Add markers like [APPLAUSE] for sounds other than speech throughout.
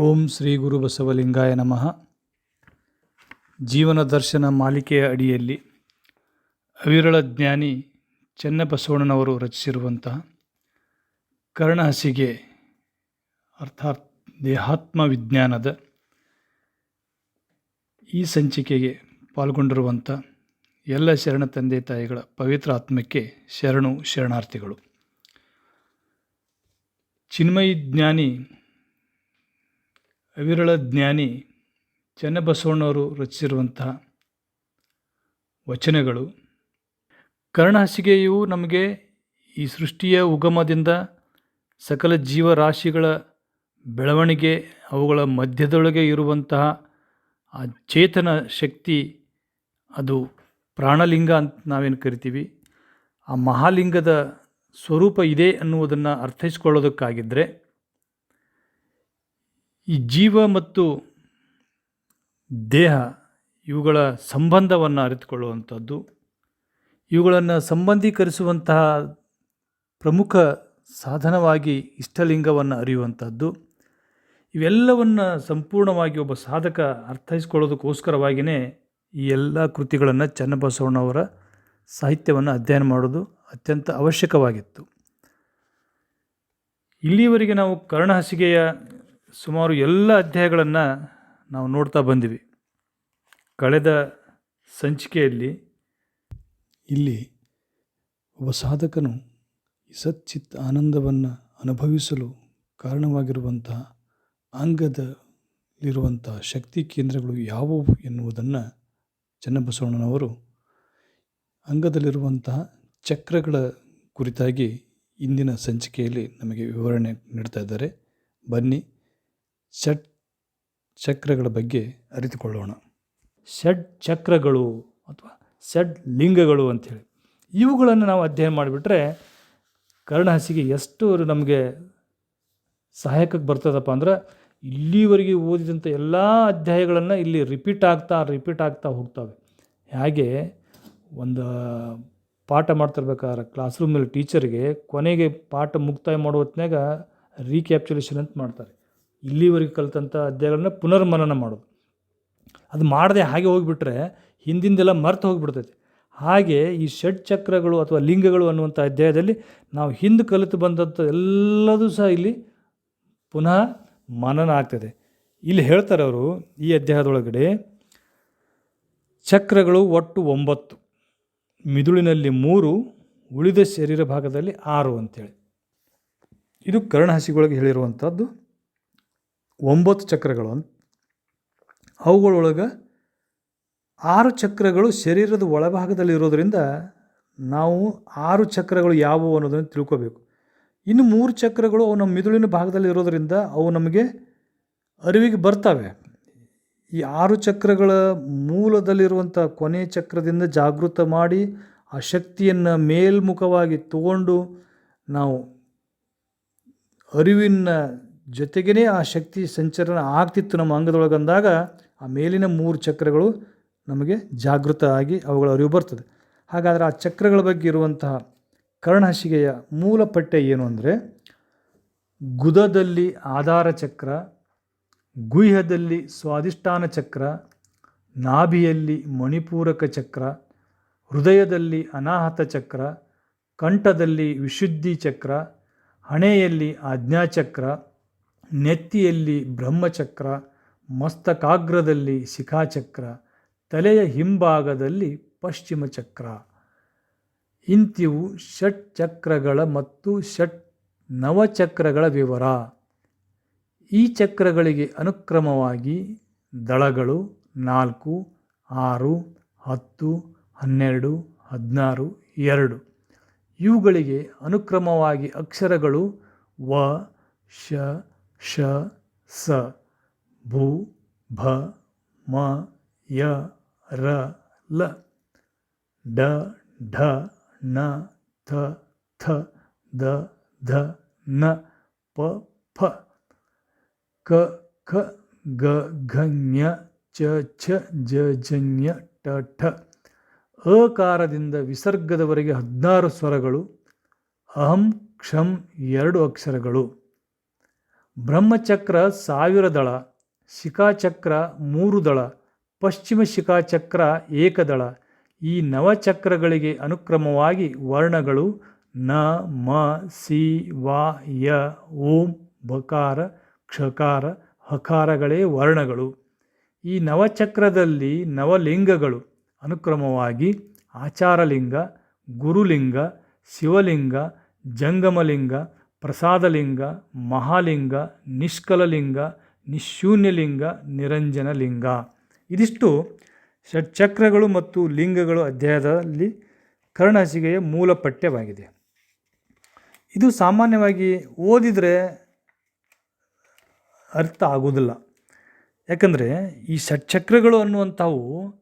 ಓಂ ಶ್ರೀ ಗುರು ಬಸವಲಿಂಗಾಯ ನಮಃ. ಜೀವನ ದರ್ಶನ ಮಾಲಿಕೆಯ ಅಡಿಯಲ್ಲಿ ಅವಿರಳ ಜ್ಞಾನಿ ಚೆನ್ನಬಸವಣ್ಣನವರು ರಚಿಸಿರುವಂತಹ ಕರ್ಣಹಸಿಗೆ ಅರ್ಥಾತ್ ದೇಹಾತ್ಮ ವಿಜ್ಞಾನದ ಈ ಸಂಚಿಕೆಗೆ ಪಾಲ್ಗೊಂಡಿರುವಂಥ ಎಲ್ಲ ಶರಣ ತಂದೆ ತಾಯಿಗಳ ಪವಿತ್ರ ಆತ್ಮಕ್ಕೆ ಶರಣು ಶರಣಾರ್ಥಿಗಳು. ಚಿನ್ಮಯಿ ಜ್ಞಾನಿ ಅವಿರಳ ಜ್ಞಾನಿ ಚನ್ನಬಸವಣ್ಣವರು ರಚಿಸಿರುವಂತಹ ವಚನಗಳು, ಕರ್ಣಹಾಸಿಗೆಯು ನಮಗೆ ಈ ಸೃಷ್ಟಿಯ ಉಗಮದಿಂದ ಸಕಲ ಜೀವರಾಶಿಗಳ ಬೆಳವಣಿಗೆ, ಅವುಗಳ ಮಧ್ಯದೊಳಗೆ ಇರುವಂತಹ ಆ ಚೇತನ ಶಕ್ತಿ, ಅದು ಪ್ರಾಣಲಿಂಗ ಅಂತ ನಾವೇನು ಕರಿತೀವಿ, ಆ ಮಹಾಲಿಂಗದ ಸ್ವರೂಪ ಇದೆ ಅನ್ನುವುದನ್ನು ಅರ್ಥೈಸ್ಕೊಳ್ಳೋದಕ್ಕಾಗಿದ್ದರೆ ಈ ಜೀವ ಮತ್ತು ದೇಹ ಇವುಗಳ ಸಂಬಂಧವನ್ನು ಅರಿತುಕೊಳ್ಳುವಂಥದ್ದು. ಇವುಗಳನ್ನು ಸಂಬಂಧೀಕರಿಸುವಂತಹ ಪ್ರಮುಖ ಸಾಧನವಾಗಿ ಇಷ್ಟಲಿಂಗವನ್ನು ಅರಿಯುವಂಥದ್ದು. ಇವೆಲ್ಲವನ್ನು ಸಂಪೂರ್ಣವಾಗಿ ಒಬ್ಬ ಸಾಧಕ ಅರ್ಥೈಸ್ಕೊಳ್ಳೋದಕ್ಕೋಸ್ಕರವಾಗಿಯೇ ಈ ಎಲ್ಲ ಕೃತಿಗಳನ್ನು ಚನ್ನಬಸವಣ್ಣವರ ಸಾಹಿತ್ಯವನ್ನು ಅಧ್ಯಯನ ಮಾಡೋದು ಅತ್ಯಂತ ಅವಶ್ಯಕವಾಗಿತ್ತು. ಇಲ್ಲಿಯವರೆಗೆ ನಾವು ಕರ್ಣಹಾಸಿಗೆಯ ಸುಮಾರು ಎಲ್ಲ ಅಧ್ಯಾಯಗಳನ್ನು ನಾವು ನೋಡ್ತಾ ಬಂದಿವಿ. ಕಳೆದ ಸಂಚಿಕೆಯಲ್ಲಿ ಇಲ್ಲಿ ಒಬ್ಬ ಸಾಧಕನು ಸಚ್ಚಿತ್ ಆನಂದವನ್ನು ಅನುಭವಿಸಲು ಕಾರಣವಾಗಿರುವಂತಹ ಅಂಗದಲ್ಲಿರುವಂಥ ಶಕ್ತಿ ಕೇಂದ್ರಗಳು ಯಾವುವು ಎನ್ನುವುದನ್ನು ಚನ್ನಬಸವಣ್ಣನವರು ಅಂಗದಲ್ಲಿರುವಂತಹ ಚಕ್ರಗಳ ಕುರಿತಾಗಿ ಇಂದಿನ ಸಂಚಿಕೆಯಲ್ಲಿ ನಮಗೆ ವಿವರಣೆ ನೀಡ್ತಾ ಇದ್ದಾರೆ. ಬನ್ನಿ. ಷಟ್ ಚಕ್ರಗಳ ಬಗ್ಗೆ ಅರಿತುಕೊಳ್ಳೋಣ. ಷಡ್ ಚಕ್ರಗಳು ಅಥವಾ ಷಡ್ ಲಿಂಗಗಳು ಅಂಥೇಳಿ. ಇವುಗಳನ್ನು ನಾವು ಅಧ್ಯಯನ ಮಾಡಿಬಿಟ್ರೆ ಕರ್ಣಹಸಿಗೆ ಎಷ್ಟು ನಮಗೆ ಸಹಾಯಕಕ್ಕೆ ಬರ್ತದಪ್ಪ ಅಂದ್ರೆ ಇಲ್ಲಿವರೆಗೆ ಓದಿದಂಥ ಎಲ್ಲ ಅಧ್ಯಾಯಗಳನ್ನು ಇಲ್ಲಿ ರಿಪೀಟ್ ಆಗ್ತಾ ರಿಪೀಟ್ ಆಗ್ತಾ ಹೋಗ್ತವೆ. ಹಾಗೆ ಒಂದು ಪಾಠ ಮಾಡ್ತಿರ್ಬೇಕಾದ್ರೆ ಕ್ಲಾಸ್ ರೂಮಲ್ಲಿ ಟೀಚರ್ಗೆ ಕೊನೆಗೆ ಪಾಠ ಮುಕ್ತಾಯ ಮಾಡೋ ಹೊತ್ನಾಗ ರೀಕ್ಯಾಪ್ಚುಲೇಷನ್ ಅಂತ ಮಾಡ್ತಾರೆ. ಇಲ್ಲಿವರೆಗೆ ಕಲಿತಂಥ ಅಧ್ಯಾಯಗಳನ್ನ ಪುನರ್ಮನನ ಮಾಡೋದು. ಅದು ಮಾಡದೆ ಹಾಗೆ ಹೋಗಿಬಿಟ್ರೆ ಹಿಂದಿಂದೆಲ್ಲ ಮರ್ತು ಹೋಗಿಬಿಡ್ತೈತಿ. ಹಾಗೆ ಈ ಷಡ್ ಚಕ್ರಗಳು ಅಥವಾ ಲಿಂಗಗಳು ಅನ್ನುವಂಥ ಅಧ್ಯಾಯದಲ್ಲಿ ನಾವು ಹಿಂದೆ ಕಲಿತು ಬಂದಂಥ ಎಲ್ಲದೂ ಸಹ ಇಲ್ಲಿ ಪುನಃ ಮನನ ಆಗ್ತದೆ. ಇಲ್ಲಿ ಹೇಳ್ತಾರೆ ಅವರು ಈ ಅಧ್ಯಾಯದೊಳಗಡೆ, ಚಕ್ರಗಳು ಒಟ್ಟು ಒಂಬತ್ತು, ಮಿದುಳಿನಲ್ಲಿ ಮೂರು, ಉಳಿದ ಶರೀರ ಭಾಗದಲ್ಲಿ ಆರು ಅಂಥೇಳಿ ಇದು ಕರ್ಣಹಸಿಗೊಳಗೆ ಹೇಳಿರುವಂಥದ್ದು. ಒಂಬತ್ತು ಚಕ್ರಗಳು ಅಂತ. ಅವುಗಳೊಳಗೆ ಆರು ಚಕ್ರಗಳು ಶರೀರದ ಒಳಭಾಗದಲ್ಲಿ ಇರೋದರಿಂದ ನಾವು ಆರು ಚಕ್ರಗಳು ಯಾವುವು ಅನ್ನೋದನ್ನು ತಿಳ್ಕೋಬೇಕು. ಇನ್ನು ಮೂರು ಚಕ್ರಗಳು ಅವು ನಮ್ಮ ಮಿದುಳಿನ ಭಾಗದಲ್ಲಿ ಇರೋದರಿಂದ ಅವು ನಮಗೆ ಅರಿವಿಗೆ ಬರ್ತವೆ. ಈ ಆರು ಚಕ್ರಗಳ ಮೂಲದಲ್ಲಿರುವಂಥ ಕೊನೆ ಚಕ್ರದಿಂದ ಜಾಗೃತ ಮಾಡಿ ಆ ಶಕ್ತಿಯನ್ನು ಮೇಲ್ಮುಖವಾಗಿ ತಗೊಂಡು ನಾವು ಅರಿವಿನ ಜೊತೆಗೇ ಆ ಶಕ್ತಿ ಸಂಚರಣ ಆಗ್ತಿತ್ತು ನಮ್ಮ ಅಂಗದೊಳಗೆ ಅಂದಾಗ ಆ ಮೇಲಿನ ಮೂರು ಚಕ್ರಗಳು ನಮಗೆ ಜಾಗೃತ ಆಗಿ ಅವುಗಳ ಅರಿವು ಬರ್ತದೆ. ಹಾಗಾದರೆ ಆ ಚಕ್ರಗಳ ಬಗ್ಗೆ ಇರುವಂತಹ ಕರ್ಣಹಸಿಗೆಯ ಮೂಲ ಪಠ್ಯ ಏನು ಅಂದರೆ, ಗುದದಲ್ಲಿ ಆಧಾರ ಚಕ್ರ, ಗುಹ್ಯದಲ್ಲಿ ಸ್ವಾಧಿಷ್ಠಾನ ಚಕ್ರ, ನಾಭಿಯಲ್ಲಿ ಮಣಿಪೂರಕ ಚಕ್ರ, ಹೃದಯದಲ್ಲಿ ಅನಾಹತ ಚಕ್ರ, ಕಂಠದಲ್ಲಿ ವಿಶುದ್ಧಿ ಚಕ್ರ, ಹಣೆಯಲ್ಲಿ ಆಜ್ಞಾಚಕ್ರ ನೆತ್ತಿಯಲ್ಲಿ ಬ್ರಹ್ಮಚಕ್ರ, ಮಸ್ತಕಾಗ್ರದಲ್ಲಿ ಶಿಖಾಚಕ್ರ, ತಲೆಯ ಹಿಂಭಾಗದಲ್ಲಿ ಪಶ್ಚಿಮ ಚಕ್ರ ಇಂತಿವು ಷಟ್ ಚಕ್ರಗಳ ಮತ್ತು ಷಟ್ ನವಚಕ್ರಗಳ ವಿವರ. ಈ ಚಕ್ರಗಳಿಗೆ ಅನುಕ್ರಮವಾಗಿ ದಳಗಳು ನಾಲ್ಕು, ಆರು, ಹತ್ತು, ಹನ್ನೆರಡು, ಹದಿನಾರು, ಎರಡು. ಇವುಗಳಿಗೆ ಅನುಕ್ರಮವಾಗಿ ಅಕ್ಷರಗಳು ವ, ಶ ಶ, ಸ, ಭೂ, ಭ, ಮ, ಯ, ರ, ಲ. ಡ, ಢ ನ ಥ ಥ, ದ, ಧ, ನ, ಪ ಫ ಕ ಖ ಗ, ಘ, ಞ, ಚ, ಛ, ಜ ಜನ್ಯ ಟ, ಠ. ಅಕಾರದಿಂದ ವಿಸರ್ಗದವರೆಗೆ ಹದಿನಾರು ಸ್ವರಗಳು, ಅಹಂ, ಕ್ಷಂ ಎರಡು ಅಕ್ಷರಗಳು. ಬ್ರಹ್ಮಚಕ್ರ ಸಾವಿರ ದಳ ಶಿಖಾಚಕ್ರ ಮೂರು ದಳ ಪಶ್ಚಿಮ ಶಿಖಾಚಕ್ರ ಏಕದಳ, ಈ ನವಚಕ್ರಗಳಿಗೆ ಅನುಕ್ರಮವಾಗಿ ವರ್ಣಗಳು ನ, ಮ, ಸಿ, ವ, ಯ, ಓಂ, ಬಕಾರ, ಕ್ಷಕಾರ, ಹಕಾರಗಳೇ ವರ್ಣಗಳು. ಈ ನವಚಕ್ರದಲ್ಲಿ ನವಲಿಂಗಗಳು ಅನುಕ್ರಮವಾಗಿ ಆಚಾರಲಿಂಗ, ಗುರುಲಿಂಗ, ಶಿವಲಿಂಗ, ಜಂಗಮಲಿಂಗ ಪ್ರಸಾದಲಿಂಗ, ಮಹಾಲಿಂಗ, ನಿಷ್ಕಲಲಿಂಗ, ನಿಶೂನ್ಯಲಿಂಗ, ನಿರಂಜನಲಿಂಗ. ಇದಿಷ್ಟು ಷಟ್ಚಕ್ರಗಳು ಮತ್ತು ಲಿಂಗಗಳು ಅಧ್ಯಾಯದಲ್ಲಿ ಕರ್ಣಹಸಿಗೆಯ ಮೂಲ ಪಠ್ಯವಾಗಿದೆ. ಇದು ಸಾಮಾನ್ಯವಾಗಿ ಓದಿದರೆ ಅರ್ಥ ಆಗುವುದಿಲ್ಲ. ಯಾಕಂದರೆ ಈ ಷಟ್ಚಕ್ರಗಳು ಅನ್ನುವಂಥವು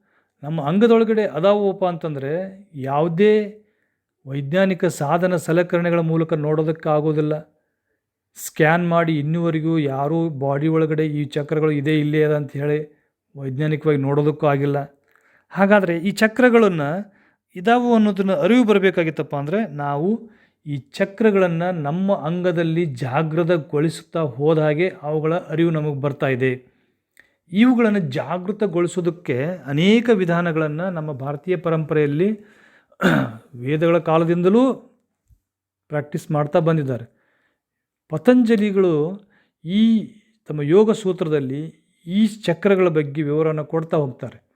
ನಮ್ಮ ಅಂಗದೊಳಗಡೆ ಅದಾವಪ್ಪ ಅಂತಂದರೆ ಯಾವುದೇ ವೈಜ್ಞಾನಿಕ ಸಾಧನ ಸಲಕರಣೆಗಳ ಮೂಲಕ ನೋಡೋದಕ್ಕಾಗೋದಿಲ್ಲ. ಸ್ಕ್ಯಾನ್ ಮಾಡಿ ಇನ್ನುವರೆಗೂ ಯಾರೂ ಬಾಡಿ ಒಳಗಡೆ ಈ ಚಕ್ರಗಳು ಇದೆ ಇಲ್ಲೇ ಅದ ಅಂತ ಹೇಳಿ ವೈಜ್ಞಾನಿಕವಾಗಿ ನೋಡೋದಕ್ಕೂ ಆಗಿಲ್ಲ. ಹಾಗಾದರೆ ಈ ಚಕ್ರಗಳನ್ನು ಇದಾವು ಅನ್ನೋದನ್ನು ಅರಿವು ಬರಬೇಕಾಗಿತ್ತಪ್ಪ ಅಂದರೆ ನಾವು ಈ ಚಕ್ರಗಳನ್ನು ನಮ್ಮ ಅಂಗದಲ್ಲಿ ಜಾಗೃತಗೊಳಿಸುತ್ತಾ ಹೋದ ಹಾಗೆ ಅವುಗಳ ಅರಿವು ನಮಗೆ ಬರ್ತಾ ಇದೆ. ಇವುಗಳನ್ನು ಜಾಗೃತಗೊಳಿಸೋದಕ್ಕೆ ಅನೇಕ ವಿಧಾನಗಳನ್ನು ನಮ್ಮ ಭಾರತೀಯ ಪರಂಪರೆಯಲ್ಲಿ ವೇದಗಳ ಕಾಲದಿಂದಲೂ ಪ್ರಾಕ್ಟೀಸ್ ಮಾಡ್ತಾ ಬಂದಿದ್ದಾರೆ. ಪತಂಜಲಿಗಳು ಈ ತಮ್ಮ ಯೋಗ ಸೂತ್ರದಲ್ಲಿ ಈ ಚಕ್ರಗಳ ಬಗ್ಗೆ ವಿವರವನ್ನು ಕೊಡ್ತಾ ಹೋಗ್ತಾರೆ.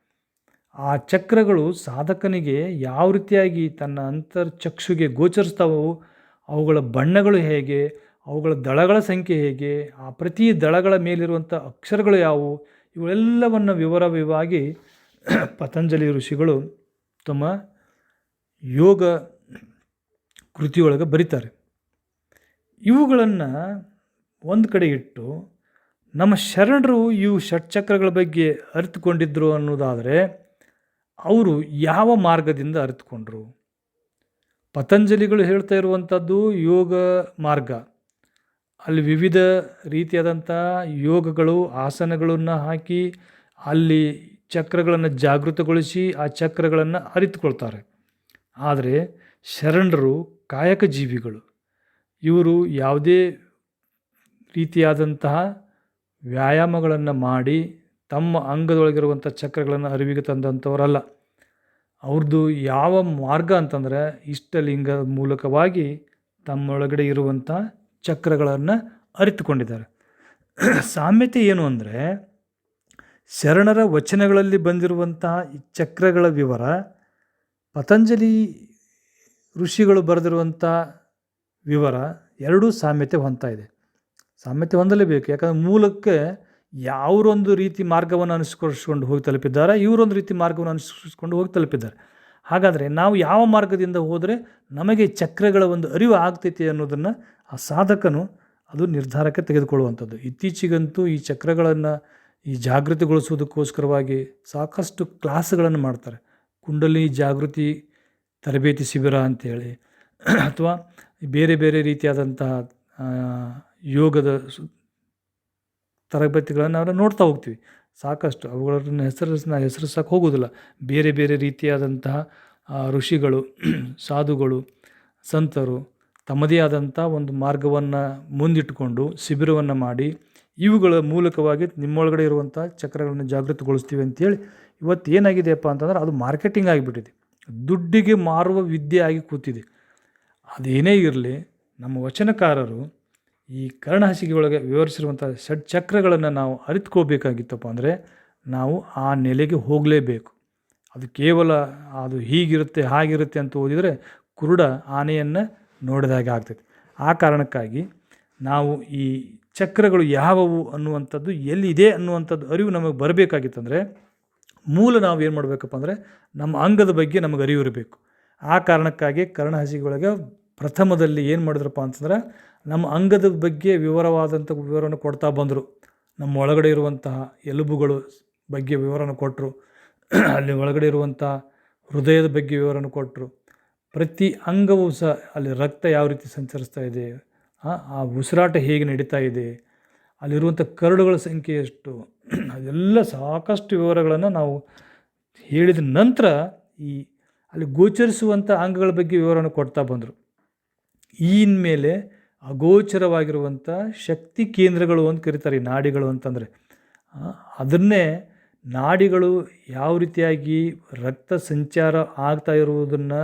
ಆ ಚಕ್ರಗಳು ಸಾಧಕನಿಗೆ ಯಾವ ರೀತಿಯಾಗಿ ತನ್ನ ಅಂತರ್ಚಕ್ಷುಗೆ ಗೋಚರಿಸ್ತಾವೋ, ಅವುಗಳ ಬಣ್ಣಗಳು ಹೇಗೆ, ಅವುಗಳ ದಳಗಳ ಸಂಖ್ಯೆ ಹೇಗೆ, ಆ ಪ್ರತಿ ದಳಗಳ ಮೇಲಿರುವಂಥ ಅಕ್ಷರಗಳು ಯಾವುವು ಇವೆಲ್ಲವನ್ನು ವಿವರವಾಗಿ ಪತಂಜಲಿ ಋಷಿಗಳು ತಮ್ಮ ಯೋಗ ಕೃತಿಯೊಳಗೆ ಬರೀತಾರೆ. ಇವುಗಳನ್ನು ಒಂದು ಕಡೆ ಇಟ್ಟು ನಮ್ಮ ಶರಣರು ಇವು ಷಟ್ಚಕ್ರಗಳ ಬಗ್ಗೆ ಅರಿತುಕೊಂಡಿದ್ದರು ಅನ್ನೋದಾದರೆ ಅವರು ಯಾವ ಮಾರ್ಗದಿಂದ ಅರಿತುಕೊಂಡ್ರು? ಪತಂಜಲಿಗಳು ಹೇಳ್ತಾ ಇರುವಂಥದ್ದು ಯೋಗ ಮಾರ್ಗ. ಅಲ್ಲಿ ವಿವಿಧ ರೀತಿಯಾದಂಥ ಯೋಗಗಳು, ಆಸನಗಳನ್ನು ಹಾಕಿ ಅಲ್ಲಿ ಚಕ್ರಗಳನ್ನು ಜಾಗೃತಗೊಳಿಸಿ ಆ ಚಕ್ರಗಳನ್ನು ಅರಿತುಕೊಳ್ತಾರೆ. ಆದರೆ ಶರಣರು ಕಾಯಕ ಜೀವಿಗಳು. ಇವರು ಯಾವುದೇ ರೀತಿಯಾದಂತಹ ವ್ಯಾಯಾಮಗಳನ್ನು ಮಾಡಿ ತಮ್ಮ ಅಂಗದೊಳಗಿರುವಂಥ ಚಕ್ರಗಳನ್ನು ಅರಿವಿಗೆ ತಂದಂಥವರಲ್ಲ. ಅವ್ರದ್ದು ಯಾವ ಮಾರ್ಗ ಅಂತಂದರೆ ಇಷ್ಟಲಿಂಗ ಮೂಲಕವಾಗಿ ತಮ್ಮೊಳಗಡೆ ಇರುವಂಥ ಚಕ್ರಗಳನ್ನು ಅರಿತುಕೊಂಡಿದ್ದಾರೆ. ಸಾಮ್ಯತೆ ಏನು ಅಂದರೆ ಶರಣರ ವಚನಗಳಲ್ಲಿ ಬಂದಿರುವಂತಹ ಚಕ್ರಗಳ ವಿವರ ಪತಂಜಲಿ ಋಷಿಗಳು ಬರೆದಿರುವಂಥ ವಿವರ ಎರಡೂ ಸಾಮ್ಯತೆ ಹೊಂದ್ತಾ ಇದೆ. ಸಾಮ್ಯತೆ ಹೊಂದಲೇಬೇಕು. ಯಾಕಂದರೆ ಮೂಲಕ್ಕೆ ಯಾವರೊಂದು ರೀತಿ ಮಾರ್ಗವನ್ನು ಅನುಸರಿಸ್ಕೊಂಡು ಹೋಗಿ ತಲುಪಿದ್ದಾರೆ, ಇವರೊಂದು ರೀತಿ ಮಾರ್ಗವನ್ನು ಅನುಸರಿಸ್ಕೊಂಡು ಹೋಗಿ ತಲುಪಿದ್ದಾರೆ. ಹಾಗಾದರೆ ನಾವು ಯಾವ ಮಾರ್ಗದಿಂದ ಹೋದರೆ ನಮಗೆ ಚಕ್ರಗಳ ಒಂದು ಅರಿವು ಆಗ್ತೈತಿ ಅನ್ನೋದನ್ನು ಆ ಸಾಧಕನು ಅದು ನಿರ್ಧಾರಕ್ಕೆ ತೆಗೆದುಕೊಳ್ಳುವಂಥದ್ದು. ಇತ್ತೀಚೆಗಂತೂ ಈ ಚಕ್ರಗಳನ್ನು ಈ ಜಾಗೃತಿಗೊಳಿಸುವುದಕ್ಕೋಸ್ಕರವಾಗಿ ಸಾಕಷ್ಟು ಕ್ಲಾಸ್ಗಳನ್ನು ಮಾಡ್ತಾರೆ. ಕುಂಡಲಿ ಜಾಗೃತಿ ತರಬೇತಿ ಶಿಬಿರ ಅಂತೇಳಿ. ಅಥವಾ ಬೇರೆ ಬೇರೆ ರೀತಿಯಾದಂತಹ ಯೋಗದ ಸು ತರಬೇತಿಗಳನ್ನು ಅವರು ನೋಡ್ತಾ ಹೋಗ್ತೀವಿ. ಸಾಕಷ್ಟು ಅವುಗಳನ್ನು ಹೆಸರನ್ನ ಹೆಸರಿಸೋಕೆ ಹೋಗೋದಿಲ್ಲ. ಬೇರೆ ಬೇರೆ ರೀತಿಯಾದಂತಹ ಋಷಿಗಳು, [CLEARS THROAT] ಸಾಧುಗಳು, ಸಂತರು ತಮ್ಮದೇ ಆದಂಥ ಒಂದು ಮಾರ್ಗವನ್ನು ಮುಂದಿಟ್ಟುಕೊಂಡು ಶಿಬಿರವನ್ನು ಮಾಡಿ ಇವುಗಳ ಮೂಲಕವಾಗಿ ನಿಮ್ಮೊಳಗಡೆ ಇರುವಂಥ ಚಕ್ರಗಳನ್ನು ಜಾಗೃತಗೊಳಿಸ್ತೀವಿ ಅಂತೇಳಿ ಇವತ್ತು ಏನಾಗಿದೆಯಪ್ಪ ಅಂತಂದ್ರೆ ಅದು ಮಾರ್ಕೆಟಿಂಗ್ ಆಗಿಬಿಟ್ಟಿದೆ. ದುಡ್ಡಿಗೆ ಮಾರುವ ವಿದ್ಯೆ ಆಗಿ ಕೂತಿದೆ. ಅದೇನೇ ಇರಲಿ, ನಮ್ಮ ವಚನಕಾರರು ಈ ಕರ್ಣಹಾಸಿಗೆ ಒಳಗೆ ವಿವರಿಸಿರುವಂಥ ಷಡ್ ಚಕ್ರಗಳನ್ನು ನಾವು ಅರಿತುಕೋಬೇಕಾಗಿತ್ತಪ್ಪ ಅಂದರೆ ನಾವು ಆ ನೆಲೆಗೆ ಹೋಗಲೇಬೇಕು. ಅದು ಕೇವಲ ಅದು ಹೀಗಿರುತ್ತೆ, ಹಾಗಿರುತ್ತೆ ಅಂತ ಓದಿದರೆ ಕುರುಡ ಆನೆಯನ್ನು ನೋಡಿದಾಗೆ ಆಗ್ತೈತೆ ಆ ಕಾರಣಕ್ಕಾಗಿ ನಾವು ಈ ಚಕ್ರಗಳು ಯಾವುವು ಅನ್ನುವಂಥದ್ದು, ಎಲ್ಲಿದೆ ಅನ್ನುವಂಥದ್ದು ಅರಿವು ನಮಗೆ ಬರಬೇಕಾಗಿತ್ತಂದರೆ ಮೂಲ ನಾವು ಏನು ಮಾಡಬೇಕಪ್ಪ ಅಂದರೆ ನಮ್ಮ ಅಂಗದ ಬಗ್ಗೆ ನಮಗೆ ಅರಿವಿರಬೇಕು ಆ ಕಾರಣಕ್ಕಾಗಿ ಕರ್ಣಹಸಿಗೊಳಗೆ ಪ್ರಥಮದಲ್ಲಿ ಏನು ಮಾಡಿದ್ರಪ್ಪ ಅಂತಂದ್ರೆ ನಮ್ಮ ಅಂಗದ ಬಗ್ಗೆ ವಿವರವಾದಂಥ ವಿವರವನ್ನು ಕೊಡ್ತಾ ಬಂದರು. ನಮ್ಮ ಒಳಗಡೆ ಇರುವಂತಹ ಎಲುಬುಗಳು ಬಗ್ಗೆ ವಿವರನ ಕೊಟ್ಟರು ಅಲ್ಲಿ ಒಳಗಡೆ ಇರುವಂಥ ಹೃದಯದ ಬಗ್ಗೆ ವಿವರನ ಕೊಟ್ಟರು ಪ್ರತಿ ಅಂಗವೂ ಸಹ ಅಲ್ಲಿ ರಕ್ತ ಯಾವ ರೀತಿ ಸಂಚರಿಸ್ತಾ ಇದೆ ಆ ಉಸಿರಾಟ ಹೇಗೆ ನಡೀತಾ ಇದೆ ಅಲ್ಲಿರುವಂಥ ಕರಡುಗಳ ಸಂಖ್ಯೆ ಎಷ್ಟು? ಅದೆಲ್ಲ ಸಾಕಷ್ಟು ವಿವರಗಳನ್ನು ನಾವು ಹೇಳಿದ ನಂತರ ಈ ಅಲ್ಲಿ ಗೋಚರಿಸುವಂಥ ಅಂಗಗಳ ಬಗ್ಗೆ ವಿವರಣೆ ಕೊಡ್ತಾ ಬಂದರು. ಈ ಮೇಲೆ ಅಗೋಚರವಾಗಿರುವಂಥ ಶಕ್ತಿ ಕೇಂದ್ರಗಳು ಅಂತ ಕರೀತಾರೆ ಈ ನಾಡಿಗಳು ಅಂತಂದರೆ. ಅದನ್ನೇ ನಾಡಿಗಳು ಯಾವ ರೀತಿಯಾಗಿ ರಕ್ತ ಸಂಚಾರ ಆಗ್ತಾ ಇರುವುದನ್ನು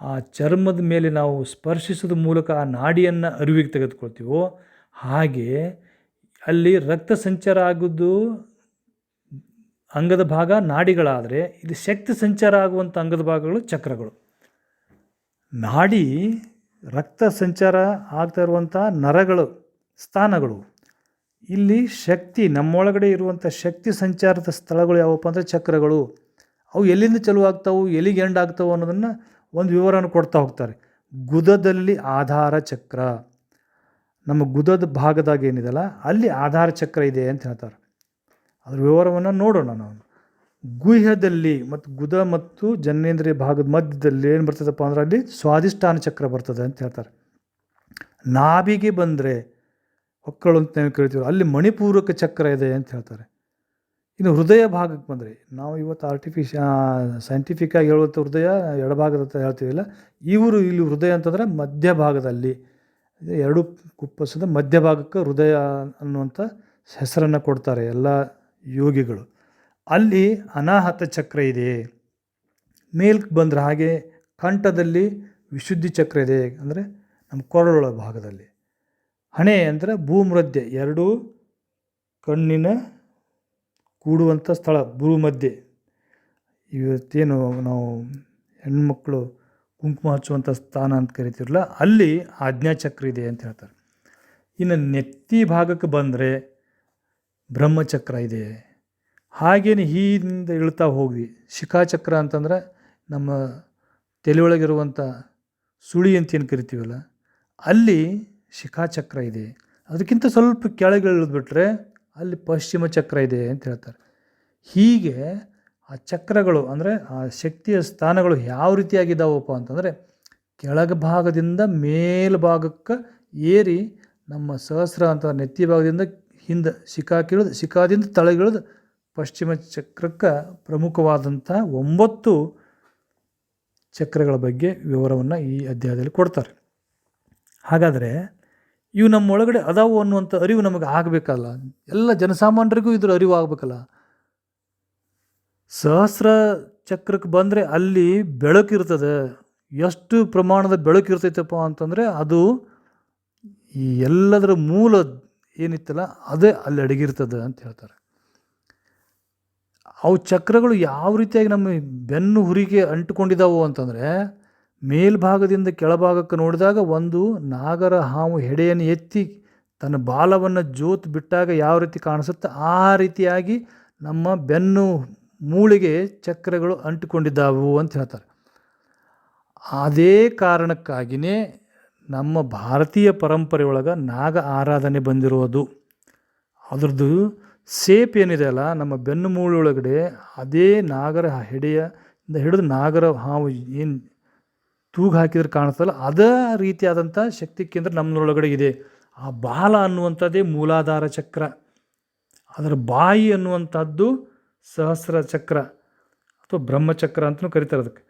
ಆ ಚರ್ಮದ ಮೇಲೆ ನಾವು ಸ್ಪರ್ಶಿಸೋದ ಮೂಲಕ ಆ ನಾಡಿಯನ್ನು ಅರಿವಿಗೆ ತೆಗೆದುಕೊಳ್ತೀವೋ ಹಾಗೆ ಅಲ್ಲಿ ರಕ್ತ ಸಂಚಾರ ಆಗೋದು ಅಂಗದ ಭಾಗ ನಾಡಿಗಳಾದರೆ ಇಲ್ಲಿ ಶಕ್ತಿ ಸಂಚಾರ ಆಗುವಂಥ ಅಂಗದ ಭಾಗಗಳು ಚಕ್ರಗಳು. ನಾಡಿ ರಕ್ತ ಸಂಚಾರ ಆಗ್ತಾ ಇರುವಂಥ ನರಗಳು, ಸ್ಥಾನಗಳು. ಇಲ್ಲಿ ಶಕ್ತಿ, ನಮ್ಮೊಳಗಡೆ ಇರುವಂಥ ಶಕ್ತಿ ಸಂಚಾರದ ಸ್ಥಳಗಳು ಯಾವಪ್ಪ ಅಂದರೆ ಚಕ್ರಗಳು. ಅವು ಎಲ್ಲಿಂದ ಚಾಲು ಆಗ್ತಾವು, ಎಲ್ಲಿಗೆ ಎಂಡ್ ಆಗ್ತಾವೆ ಅನ್ನೋದನ್ನು ಒಂದು ವಿವರನ ಕೊಡ್ತಾ ಹೋಗ್ತಾರೆ. ಗುದದಲ್ಲಿ ಆಧಾರ ಚಕ್ರ. ನಮ್ಮ ಗುದದ ಭಾಗದಾಗ ಏನಿದೆಯಲ್ಲ, ಅಲ್ಲಿ ಆಧಾರ ಚಕ್ರ ಇದೆ ಅಂತ ಹೇಳ್ತಾರೆ. ಅದ್ರ ವಿವರವನ್ನು ನೋಡೋಣ ನಾವು. ಗುಹ್ಯದಲ್ಲಿ ಮತ್ತು ಗುದ ಮತ್ತು ಜನೇಂದ್ರಿಯ ಭಾಗದ ಮಧ್ಯದಲ್ಲಿ ಏನು ಬರ್ತದಪ್ಪ ಅಂದ್ರೆ ಅಲ್ಲಿ ಸ್ವಾದಿಷ್ಠಾನ ಚಕ್ರ ಬರ್ತದೆ ಅಂತ ಹೇಳ್ತಾರೆ. ನಾಭಿಗೆ ಬಂದರೆ ಒಕ್ಕಳು ಅಂತ ನಾವು ಕೇಳ್ತೀವಿ ಅಲ್ಲಿ ಮಣಿಪೂರಕ ಚಕ್ರ ಇದೆ ಅಂತ ಹೇಳ್ತಾರೆ. ಇನ್ನು ಹೃದಯ ಭಾಗಕ್ಕೆ ಬಂದರೆ, ನಾವು ಇವತ್ತು ಆರ್ಟಿಫಿಷಿಯಾ ಸೈಂಟಿಫಿಕ್ಕಾಗಿ ಹೇಳುವಂಥ ಹೃದಯ ಎಡಭಾಗದ ಅಂತ ಹೇಳ್ತೀವಿಲ್ಲ, ಇವರು ಇಲ್ಲಿ ಹೃದಯ ಅಂತಂದರೆ ಮಧ್ಯಭಾಗದಲ್ಲಿ. ಎರಡು ಕುಪ್ಪಸದ ಮಧ್ಯಭಾಗಕ್ಕೆ ಹೃದಯ ಅನ್ನುವಂಥ ಹೆಸರನ್ನು ಕೊಡ್ತಾರೆ ಎಲ್ಲ ಯೋಗಿಗಳು. ಅಲ್ಲಿ ಅನಾಹತ ಚಕ್ರ ಇದೆ. ಮೇಲ್ಕ್ ಬಂದರೆ ಹಾಗೆ ಕಂಠದಲ್ಲಿ ವಿಶುದ್ಧಿ ಚಕ್ರ ಇದೆ ಅಂದರೆ ನಮ್ಮ ಕೊರಳೊಳ ಭಾಗದಲ್ಲಿ. ಹಣೆ ಅಂದರೆ ಭೂಮೃದ್ಯ, ಎರಡೂ ಕಣ್ಣಿನ ಕೂಡುವಂಥ ಸ್ಥಳ ಭೂಮಧ್ಯೆ ಇವತ್ತೇನು ನಾವು ಹೆಣ್ಮಕ್ಳು ಕುಂಕುಮ ಹಚ್ಚುವಂಥ ಸ್ಥಾನ ಅಂತ ಕರಿತೀರಲ್ಲ ಅಲ್ಲಿ ಆಜ್ಞಾಚಕ್ರ ಇದೆ ಅಂತ ಹೇಳ್ತಾರೆ. ಇನ್ನು ನೆತ್ತಿ ಭಾಗಕ್ಕೆ ಬಂದರೆ ಬ್ರಹ್ಮಚಕ್ರ ಇದೆ. ಹಾಗೇನೆ ಹಿಂದೆ ಇಳ್ತಾ ಹೋಗಿ ಶಿಖಾಚಕ್ರ ಅಂತಂದ್ರೆ ನಮ್ಮ ತಲೆಯೊಳಗಿರುವಂಥ ಸುಳಿ ಅಂತ ಏನು ಕರಿತೀವಲ್ಲ, ಅಲ್ಲಿ ಶಿಖಾಚಕ್ರ ಇದೆ. ಅದಕ್ಕಿಂತ ಸ್ವಲ್ಪ ಕೆಳಗೆ ಇಳಿದ್ಬಿಟ್ರೆ ಅಲ್ಲಿ ಪಶ್ಚಿಮ ಚಕ್ರ ಇದೆ ಅಂತ ಹೇಳ್ತಾರೆ. ಹೀಗೆ ಆ ಚಕ್ರಗಳು ಅಂದರೆ ಆ ಶಕ್ತಿಯ ಸ್ಥಾನಗಳು ಯಾವ ರೀತಿಯಾಗಿದ್ದಾವಪ್ಪ ಅಂತಂದರೆ ಕೆಳಗಭಾಗದಿಂದ ಮೇಲ್ಭಾಗಕ್ಕೆ ಏರಿ ನಮ್ಮ ಸಹಸ್ರ ಅಂತ ನೆತ್ತಿ ಭಾಗದಿಂದ ಹಿಂದೆ ಶಿಖಾಕಿಳಿದು ಶಿಖಾದಿಂದ ತಳಗಿಳಿದು ಪಶ್ಚಿಮ ಚಕ್ರಕ್ಕೆ ಪ್ರಮುಖವಾದಂಥ ಒಂಬತ್ತು ಚಕ್ರಗಳ ಬಗ್ಗೆ ವಿವರವನ್ನು ಈ ಅಧ್ಯಾಯದಲ್ಲಿ ಕೊಡ್ತಾರೆ. ಹಾಗಾದರೆ ಇವು ನಮ್ಮೊಳಗಡೆ ಅದಾವು ಅನ್ನುವಂಥ ಅರಿವು ನಮಗೆ ಆಗಬೇಕಲ್ಲ. ಎಲ್ಲ ಜನಸಾಮಾನ್ಯರಿಗೂ ಇದ್ರ ಅರಿವು ಆಗಬೇಕಲ್ಲ. ಸಹಸ್ರ ಚಕ್ರಕ್ಕೆ ಬಂದರೆ ಅಲ್ಲಿ ಬೆಳಕು ಇರ್ತದೆ. ಎಷ್ಟು ಪ್ರಮಾಣದ ಬೆಳಕು ಇರ್ತೈತಪ್ಪ ಅಂತಂದರೆ ಅದು ಈ ಎಲ್ಲದರ ಮೂಲ ಏನಿತ್ತಲ್ಲ, ಅದೇ ಅಲ್ಲಿ ಅಡಗಿರ್ತದೆ ಅಂತ ಹೇಳ್ತಾರೆ. ಅವು ಚಕ್ರಗಳು ಯಾವ ರೀತಿಯಾಗಿ ನಮ್ಮ ಬೆನ್ನು ಹುರಿಗೆ ಅಂಟುಕೊಂಡಿದ್ದಾವು ಅಂತಂದರೆ, ಮೇಲ್ಭಾಗದಿಂದ ಕೆಳಭಾಗಕ್ಕೆ ನೋಡಿದಾಗ ಒಂದು ನಾಗರ ಹಾವು ಹೆಡೆಯನ್ನು ಎತ್ತಿ ತನ್ನ ಬಾಲವನ್ನು ಜೋತು ಬಿಟ್ಟಾಗ ಯಾವ ರೀತಿ ಕಾಣಿಸುತ್ತೆ ಆ ರೀತಿಯಾಗಿ ನಮ್ಮ ಬೆನ್ನು ಮೂಳೆಗೆ ಚಕ್ರಗಳು ಅಂಟಿಕೊಂಡಿದ್ದಾವು ಅಂತ ಹೇಳ್ತಾರೆ. ಅದೇ ಕಾರಣಕ್ಕಾಗಿಯೇ ನಮ್ಮ ಭಾರತೀಯ ಪರಂಪರೆ ಒಳಗೆ ನಾಗ ಆರಾಧನೆ ಬಂದಿರೋದು. ಅದರದ್ದು ಸೇಪ್ ಏನಿದೆ ಅಲ್ಲ, ನಮ್ಮ ಬೆನ್ನು ಒಳಗಡೆ ಅದೇ ನಾಗರ ಹೆಡೆಯ ಹಿಡಿದು ನಾಗರ ಹಾವು ಏನು ತೂಗು ಹಾಕಿದ್ರೆ ಕಾಣಿಸ್ತಲ್ಲ ಅದೇ ರೀತಿಯಾದಂಥ ಶಕ್ತಿ ಕೇಂದ್ರ ನಮ್ಮನೊಳಗಡೆ ಇದೆ. ಆ ಬಾಲ ಅನ್ನುವಂಥದ್ದೇ ಮೂಲಾಧಾರ ಚಕ್ರ. ಅದರ ಬಾಯಿ ಅನ್ನುವಂಥದ್ದು ಸಹಸ್ರ ಚಕ್ರ ಅಥವಾ ಬ್ರಹ್ಮಚಕ್ರ ಅಂತಲೂ ಕರೀತಾರೆ ಅದಕ್ಕೆ.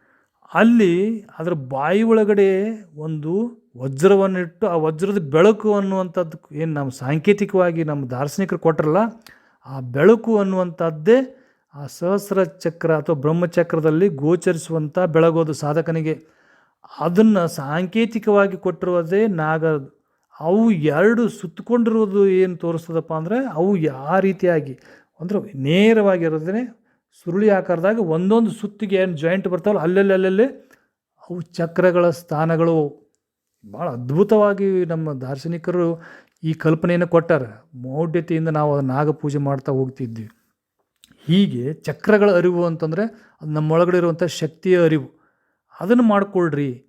ಅಲ್ಲಿ ಅದರ ಬಾಯಿ ಒಳಗಡೆ ಒಂದು ವಜ್ರವನ್ನಿಟ್ಟು ಆ ವಜ್ರದ ಬೆಳಕು ಅನ್ನುವಂಥದ್ದು ಏನು ನಮ್ಮ ಸಾಂಕೇತಿಕವಾಗಿ ನಮ್ಮ ದಾರ್ಶನಿಕರು ಕೊಟ್ಟರಲ್ಲ ಆ ಬೆಳಕು ಅನ್ನುವಂಥದ್ದೇ ಆ ಸಹಸ್ರ ಚಕ್ರ ಅಥವಾ ಬ್ರಹ್ಮಚಕ್ರದಲ್ಲಿ ಗೋಚರಿಸುವಂಥ ಬೆಳಗೋದು ಸಾಧಕನಿಗೆ. ಅದನ್ನು ಸಾಂಕೇತಿಕವಾಗಿ ಕೊಟ್ಟಿರೋದೇ ನಾಗ, ಅವು ಎರಡು ಸುತ್ತಕೊಂಡಿರೋದು ಏನು ತೋರಿಸ್ತದಪ್ಪ ಅಂದರೆ ಅವು ಯಾವ ರೀತಿಯಾಗಿ ಅಂದ್ರೆ ನೇರವಾಗಿರೋದೇ ಸುರುಳಿ ಆಕಾರದಾಗ ಒಂದೊಂದು ಸುತ್ತಿಗೆ ಏನು ಜಾಯಿಂಟ್ ಬರ್ತಾವಲ್ಲ ಅಲ್ಲಲ್ಲಿ ಅಲ್ಲಲ್ಲಿ ಅವು ಚಕ್ರಗಳ ಸ್ಥಾನಗಳು. ಭಾಳ ಅದ್ಭುತವಾಗಿ ನಮ್ಮ ದಾರ್ಶನಿಕರು ಈ ಕಲ್ಪನೆಯನ್ನು ಕೊಟ್ಟಾರೆ. ಮೌಢ್ಯತೆಯಿಂದ ನಾವು ನಾಗ ಪೂಜೆ ಮಾಡ್ತಾ ಹೋಗ್ತಿದ್ವಿ. ಹೀಗೆ ಚಕ್ರಗಳ ಅರಿವು ಅಂತಂದರೆ ಅದು ನಮ್ಮೊಳಗಡೆ ಇರುವಂಥ ಶಕ್ತಿಯ ಅರಿವು. ಅದನ್ನು ಮಾಡಿಕೊಳ್ಳ್ರಿ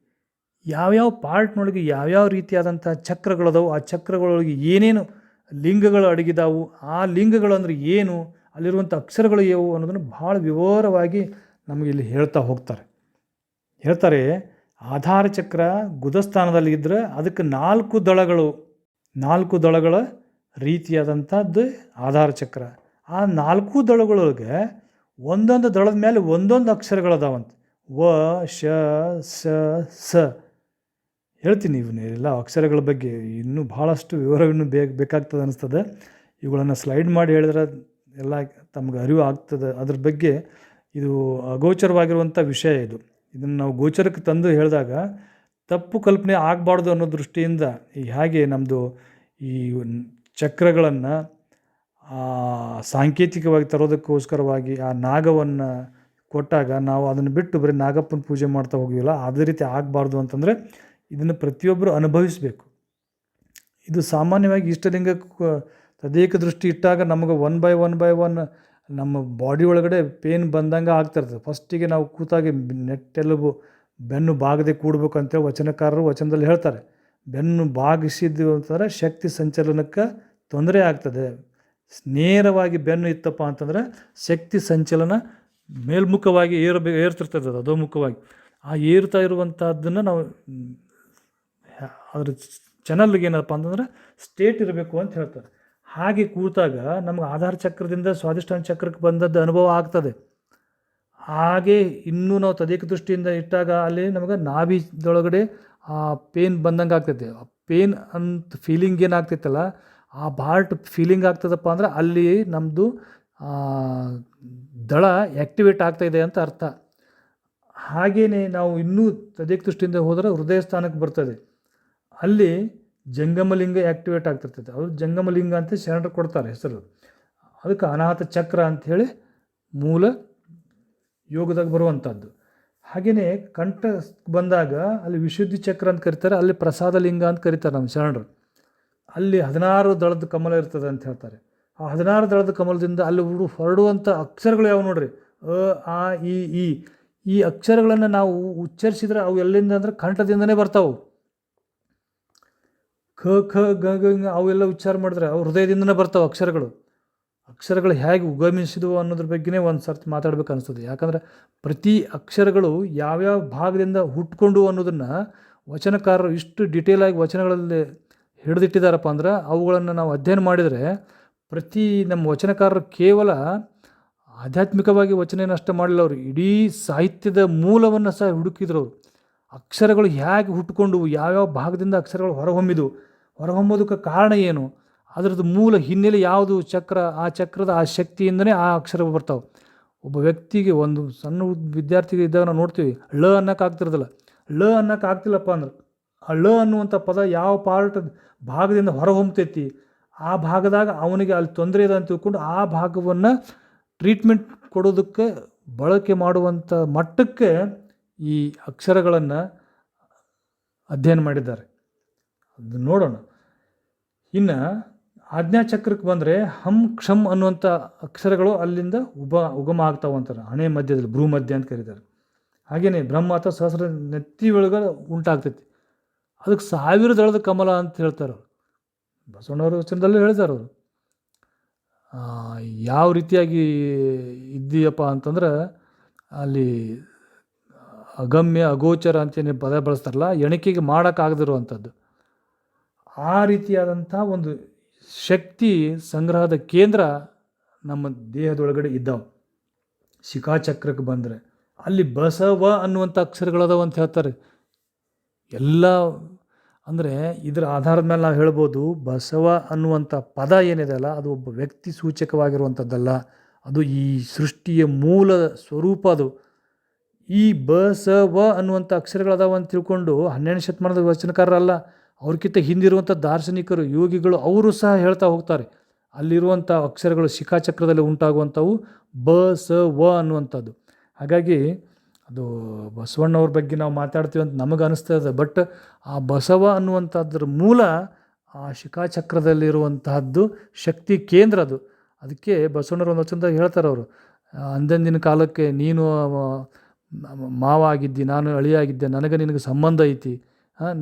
ಯಾವ್ಯಾವ ಪಾರ್ಟ್ನೊಳಗೆ ಯಾವ್ಯಾವ ರೀತಿಯಾದಂಥ ಚಕ್ರಗಳದಾವು, ಆ ಚಕ್ರಗಳೊಳಗೆ ಏನೇನು ಲಿಂಗಗಳು ಅಡಗಿದಾವು. ಆ ಲಿಂಗಗಳು ಅಂದರೆ ಏನು? ಅಲ್ಲಿರುವಂಥ ಅಕ್ಷರಗಳು ಯಾವುವು ಅನ್ನೋದನ್ನು ಭಾಳ ವಿವರವಾಗಿ ನಮಗೆ ಇಲ್ಲಿ ಹೇಳ್ತಾ ಹೋಗ್ತಾರೆ. ಹೇಳ್ತಾರೆ, ಆಧಾರ ಚಕ್ರ ಗುದಸ್ಥಾನದಲ್ಲಿ ಇದ್ದರೆ ಅದಕ್ಕೆ ನಾಲ್ಕು ದಳಗಳು, ನಾಲ್ಕು ದಳಗಳ ರೀತಿಯಾದಂಥದ್ದು ಆಧಾರ ಚಕ್ರ. ಆ ನಾಲ್ಕು ದಳಗಳೊಳಗೆ ಒಂದೊಂದು ದಳದ ಮೇಲೆ ಒಂದೊಂದು ಅಕ್ಷರಗಳದಾವಂತೆ. ವ, ಶ, ಸ ಸ. ಹೇಳ್ತೀನಿ ಇವನ್ನ ಎಲ್ಲ ಅಕ್ಷರಗಳ ಬಗ್ಗೆ ಇನ್ನೂ ಭಾಳಷ್ಟು ವಿವರವನ್ನು ಬೇಕು ಬೇಕಾಗ್ತದೆ ಅನ್ನಿಸ್ತದೆ. ಇವುಗಳನ್ನು ಸ್ಲೈಡ್ ಮಾಡಿ ಹೇಳಿದ್ರೆ ಎಲ್ಲ ತಮ್ಗೆ ಅರಿವು ಆಗ್ತದೆ. ಅದ್ರ ಬಗ್ಗೆ ಇದು ಅಗೋಚರವಾಗಿರುವಂಥ ವಿಷಯ ಇದು. ಇದನ್ನು ನಾವು ಗೋಚರಕ್ಕೆ ತಂದು ಹೇಳಿದಾಗ ತಪ್ಪು ಕಲ್ಪನೆ ಆಗಬಾರ್ದು ಅನ್ನೋ ದೃಷ್ಟಿಯಿಂದ ಈ ಹೇಗೆ ನಮ್ಮದು ಈ ಚಕ್ರಗಳನ್ನು ಸಾಂಕೇತಿಕವಾಗಿ ತರೋದಕ್ಕೋಸ್ಕರವಾಗಿ ಆ ನಾಗವನ್ನು ಕೊಟ್ಟಾಗ ನಾವು ಅದನ್ನು ಬಿಟ್ಟು ಬರೀ ನಾಗಪ್ಪನ ಪೂಜೆ ಮಾಡ್ತಾ ಹೋಗಿವಲ್ಲ ಅದೇ ರೀತಿ ಆಗಬಾರ್ದು ಅಂತಂದರೆ ಇದನ್ನು ಪ್ರತಿಯೊಬ್ಬರು ಅನುಭವಿಸಬೇಕು. ಇದು ಸಾಮಾನ್ಯವಾಗಿ ಇಷ್ಟಲಿಂಗ ತದೇಕ ದೃಷ್ಟಿ ಇಟ್ಟಾಗ ನಮಗೆ one by one by one ನಮ್ಮ ಬಾಡಿ ಒಳಗಡೆ ಪೇನ್ ಬಂದಂಗೆ ಆಗ್ತಿರ್ತದೆ ಫಸ್ಟಿಗೆ ನಾವು ಕೂತಾಗಿ ನೆಟ್ಟೆಲುಬು, ಬೆನ್ನು ಬಾಗದೆ ಕೂಡಬೇಕು ಅಂತೇಳಿ ವಚನಕಾರರು ವಚನದಲ್ಲಿ ಹೇಳ್ತಾರೆ. ಬೆನ್ನು ಬಾಗಿಸಿದ್ದು ಅಂತಂದರೆ ಶಕ್ತಿ ಸಂಚಲನಕ್ಕೆ ತೊಂದರೆ ಆಗ್ತದೆ. ನೇರವಾಗಿ ಬೆನ್ನು ಇತ್ತಪ್ಪ ಅಂತಂದರೆ ಶಕ್ತಿ ಸಂಚಲನ ಮೇಲ್ಮುಖವಾಗಿ ಏರಬೇ, ಏರ್ತಿರ್ತದೆ ಅದು ಅಧೋಮುಖವಾಗಿ. ಆ ಏರ್ತಾ ಇರುವಂಥದ್ದನ್ನು ನಾವು ಅದ್ರ ಚಾನಲ್ಗೆ ಏನಪ್ಪ ಅಂತಂದ್ರೆ ಸ್ಟೇಟ್ ಇರಬೇಕು ಅಂತ ಹೇಳ್ತಾರೆ. ಹಾಗೆ ಕೂತಾಗ ನಮ್ಗೆ ಆಧಾರ ಚಕ್ರದಿಂದ ಸ್ವಾದಿಷ್ಠಾನ ಚಕ್ರಕ್ಕೆ ಬಂದದ್ದು ಅನುಭವ ಆಗ್ತದೆ. ಹಾಗೆ ಇನ್ನೂ ನಾವು ತದೇಕ ದೃಷ್ಟಿಯಿಂದ ಇಟ್ಟಾಗ ಅಲ್ಲಿ ನಮಗೆ ನಾಭಿದೊಳಗಡೆ ಆ ಪೇನ್ ಬಂದಂಗೆ ಆಗ್ತೈತೆ. ಆ ಪೇನ್ ಅಂತ ಫೀಲಿಂಗ್ ಏನಾಗ್ತೈತಲ್ಲ, ಆ ಬಾರ್ಟ್ ಫೀಲಿಂಗ್ ಆಗ್ತದಪ್ಪ ಅಂದ್ರೆ ಅಲ್ಲಿ ನಮ್ಮದು ದಳ ಆ್ಯಕ್ಟಿವೇಟ್ ಆಗ್ತಾ ಇದೆ ಅಂತ ಅರ್ಥ. ಹಾಗೆಯೇ ನಾವು ಇನ್ನೂ ತದೇಕ ದೃಷ್ಟಿಯಿಂದ ಹೋದರೆ ಹೃದಯ ಸ್ಥಾನಕ್ಕೆ ಬರ್ತದೆ. ಅಲ್ಲಿ ಜಂಗಮಲಿಂಗ ಆ್ಯಕ್ಟಿವೇಟ್ ಆಗ್ತಿರ್ತದೆ ಅವರು ಜಂಗಮಲಿಂಗ ಅಂತ ಶರಣರು ಕೊಡ್ತಾರೆ ಹೆಸರು. ಅದಕ್ಕೆ ಅನಾಥ ಚಕ್ರ ಅಂಥೇಳಿ ಮೂಲ ಯೋಗದಾಗ ಬರುವಂಥದ್ದು ಹಾಗೆಯೇ ಕಂಠ ಬಂದಾಗ ಅಲ್ಲಿ ವಿಶುದ್ಧಿ ಚಕ್ರ ಅಂತ ಕರೀತಾರೆ, ಅಲ್ಲಿ ಪ್ರಸಾದ ಲಿಂಗ ಅಂತ ಕರೀತಾರೆ ನಮ್ಮ ಶರಣರು. ಅಲ್ಲಿ ಹದಿನಾರು ದಳದ ಕಮಲ ಇರ್ತದೆ ಅಂತ ಹೇಳ್ತಾರೆ. ಆ ಹದಿನಾರು ದಳದ ಕಮಲದಿಂದ ಅಲ್ಲಿ ಹುಡು ಹೊರಡುವಂಥ ಅಕ್ಷರಗಳು ಯಾವ ನೋಡ್ರಿ? ಅ, ಆ ಇ ಈ ಅಕ್ಷರಗಳನ್ನು ನಾವು ಉಚ್ಚರಿಸಿದ್ರೆ ಅವು ಎಲ್ಲಿಂದ ಅಂದರೆ ಕಂಠದಿಂದನೇ ಬರ್ತಾವೆ. ಖ ಖ, ಗ ಗ ಅವೆಲ್ಲ ಉಚ್ಚಾರ ಮಾಡಿದ್ರೆ ಅವ್ರ ಹೃದಯದಿಂದನೇ ಬರ್ತಾವೆ ಅಕ್ಷರಗಳು. ಅಕ್ಷರಗಳು ಹೇಗೆ ಉಗಮಿಸಿದವು ಅನ್ನೋದ್ರ ಬಗ್ಗೆನೇ ಒಂದು ಸರ್ತಿ ಮಾತಾಡ್ಬೇಕು ಅನಿಸ್ತದೆ. ಯಾಕಂದ್ರೆ ಪ್ರತಿ ಅಕ್ಷರಗಳು ಯಾವ್ಯಾವ ಭಾಗದಿಂದ ಹುಟ್ಕೊಂಡು ಅನ್ನೋದನ್ನು ವಚನಕಾರರು ಇಷ್ಟು ಡಿಟೇಲಾಗಿ ವಚನಗಳಲ್ಲಿ ಹಿಡಿದಿಟ್ಟಿದಾರಪ್ಪ ಅಂದ್ರೆ ಅವುಗಳನ್ನು ನಾವು ಅಧ್ಯಯನ ಮಾಡಿದರೆ ಪ್ರತಿ ನಮ್ಮ ವಚನಕಾರರು ಕೇವಲ ಆಧ್ಯಾತ್ಮಿಕವಾಗಿ ವಚನ ಅಷ್ಟೇ ಮಾಡಲಿಲ್ಲ ಅವರು. ಇಡೀ ಸಾಹಿತ್ಯದ ಮೂಲವನ್ನು ಸಹ ಹುಡುಕಿದ್ರು ಅಕ್ಷರಗಳು ಹೇಗೆ ಹುಟ್ಕೊಂಡು ಯಾವ್ಯಾವ ಭಾಗದಿಂದ ಅಕ್ಷರಗಳು ಹೊರಹೊಮ್ಮಿದು ಹೊರಹೊಮ್ಮೋದಕ್ಕೆ ಕಾರಣ ಏನು? ಅದರದ್ದು ಮೂಲ ಹಿನ್ನೆಲೆ ಯಾವುದು? ಚಕ್ರ, ಆ ಚಕ್ರದ ಆ ಶಕ್ತಿಯಿಂದನೇ ಆ ಅಕ್ಷರ ಬರ್ತಾವೆ. ಒಬ್ಬ ವ್ಯಕ್ತಿಗೆ ಒಂದು ಸಣ್ಣ ವಿದ್ಯಾರ್ಥಿಗೆ ಇದ್ದಾಗ ನಾವು ನೋಡ್ತೀವಿ, ಳ ಅನ್ನೋಕೆ ಆಗ್ತಿರೋದಿಲ್ಲ. ಳ ಅನ್ನೋಕೆ ಆಗ್ತಿಲ್ಲಪ್ಪ ಅಂದ್ರೆ, ಆ ಳ ಅನ್ನುವಂಥ ಪದ ಯಾವ ಪಾರ್ಟ್ ಭಾಗದಿಂದ ಹೊರಹೊಮ್ತೈತಿ ಆ ಭಾಗದಾಗ ಅವನಿಗೆ ಅಲ್ಲಿ ತೊಂದರೆ ಇದೆ ಅಂತ ತಿಳ್ಕೊಂಡು ಆ ಭಾಗವನ್ನು ಟ್ರೀಟ್ಮೆಂಟ್ ಕೊಡೋದಕ್ಕೆ ಬಳಕೆ ಮಾಡುವಂಥ ಮಟ್ಟಕ್ಕೆ ಈ ಅಕ್ಷರಗಳನ್ನು ಅಧ್ಯಯನ ಮಾಡಿದ್ದಾರೆ. ಅದು ನೋಡೋಣ. ಇನ್ನು ಆಜ್ಞಾಚಕ್ರಕ್ಕೆ ಬಂದರೆ ಹಮ್ ಕ್ಷಮ್ ಅನ್ನುವಂಥ ಅಕ್ಷರಗಳು ಅಲ್ಲಿಂದ ಉಪ ಉಗಮ ಆಗ್ತಾವ ಅಂತಾರೆ. ಹಣೆ ಮಧ್ಯದಲ್ಲಿ ಭ್ರೂ ಮಧ್ಯ ಅಂತ ಕರೀತಾರೆ. ಹಾಗೆಯೇ ಬ್ರಹ್ಮ ಅಥವಾ ಸಹಸ್ರ ನೆತ್ತಿ ಒಳಗೆ ಉಂಟಾಗ್ತೈತಿ. ಅದಕ್ಕೆ ಸಾವಿರ ದಳದ ಕಮಲ ಅಂತ ಹೇಳ್ತಾರೆ ಬಸವಣ್ಣವ್ರ ವಚನದಲ್ಲೂ ಹೇಳ್ತಾರೆ ಅವರು. ಯಾವ ರೀತಿಯಾಗಿ ಇದ್ದೀಯಪ್ಪ ಅಂತಂದ್ರೆ ಅಲ್ಲಿ ಅಗಮ್ಯ ಅಗೋಚರ ಅಂತೇನು ಪದ ಬಳಸ್ತಾರಲ್ಲ, ಎಣಿಕೆಗೆ ಮಾಡೋಕ್ಕಾಗದಿರುವಂಥದ್ದು ಆ ರೀತಿಯಾದಂಥ ಒಂದು ಶಕ್ತಿ ಸಂಗ್ರಹದ ಕೇಂದ್ರ ನಮ್ಮ ದೇಹದೊಳಗಡೆ ಇದ್ದಾವೆ. ಶಿಖಾಚಕ್ರಕ್ಕೆ ಬಂದರೆ ಅಲ್ಲಿ ಬಸವ ಅನ್ನುವಂಥ ಅಕ್ಷರಗಳದಾವ ಅಂತ ಹೇಳ್ತಾರೆ. ಎಲ್ಲ ಅಂದರೆ ಇದರ ಆಧಾರದ ಮೇಲೆ ನಾವು ಹೇಳ್ಬೋದು ಬಸವ ಅನ್ನುವಂಥ ಪದ ಏನಿದೆ ಅಲ್ಲ, ಅದು ಒಬ್ಬ ವ್ಯಕ್ತಿ ಸೂಚಕವಾಗಿರುವಂಥದ್ದಲ್ಲ. ಅದು ಈ ಸೃಷ್ಟಿಯ ಮೂಲ ಸ್ವರೂಪ ಅದು. ಈ ಬಸವ ಅನ್ನುವಂಥ ಅಕ್ಷರಗಳದಾವ ಅಂತ ತಿಳ್ಕೊಂಡು ಹನ್ನೆರಡು ಶತಮಾನದ ವಚನಕಾರರಲ್ಲ ಅವ್ರಕ್ಕಿಂತ ಹಿಂದಿರುವಂಥ ದಾರ್ಶನಿಕರು, ಯೋಗಿಗಳು ಅವರು ಸಹ ಹೇಳ್ತಾ ಹೋಗ್ತಾರೆ. ಅಲ್ಲಿರುವಂಥ ಅಕ್ಷರಗಳು ಶಿಖಾಚಕ್ರದಲ್ಲಿ ಉಂಟಾಗುವಂಥವು ಬ, ಸ, ವ ಅನ್ನುವಂಥದ್ದು. ಹಾಗಾಗಿ ಅದು ಬಸವಣ್ಣವ್ರ ಬಗ್ಗೆ ನಾವು ಮಾತಾಡ್ತೀವಿ ಅಂತ ನಮಗೆ ಅನಿಸ್ತದೆ ಬಟ್ ಆ ಬಸವ ಅನ್ನುವಂಥದ್ರ ಮೂಲ ಆ ಶಿಖಾಚಕ್ರದಲ್ಲಿರುವಂತಹದ್ದು ಶಕ್ತಿ ಕೇಂದ್ರ ಅದು. ಅದಕ್ಕೆ ಬಸವಣ್ಣರು ಒಂದು ವಚನದಾಗ ಹೇಳ್ತಾರೆ ಅವರು. ಅಂದಂದಿನ ಕಾಲಕ್ಕೆ ನೀನು ಮಾವ ಆಗಿದ್ದಿ, ನಾನು ಅಳಿಯಾಗಿದ್ದೆ, ನನಗೆ ನಿನಗೆ ಸಂಬಂಧ ಐತಿ.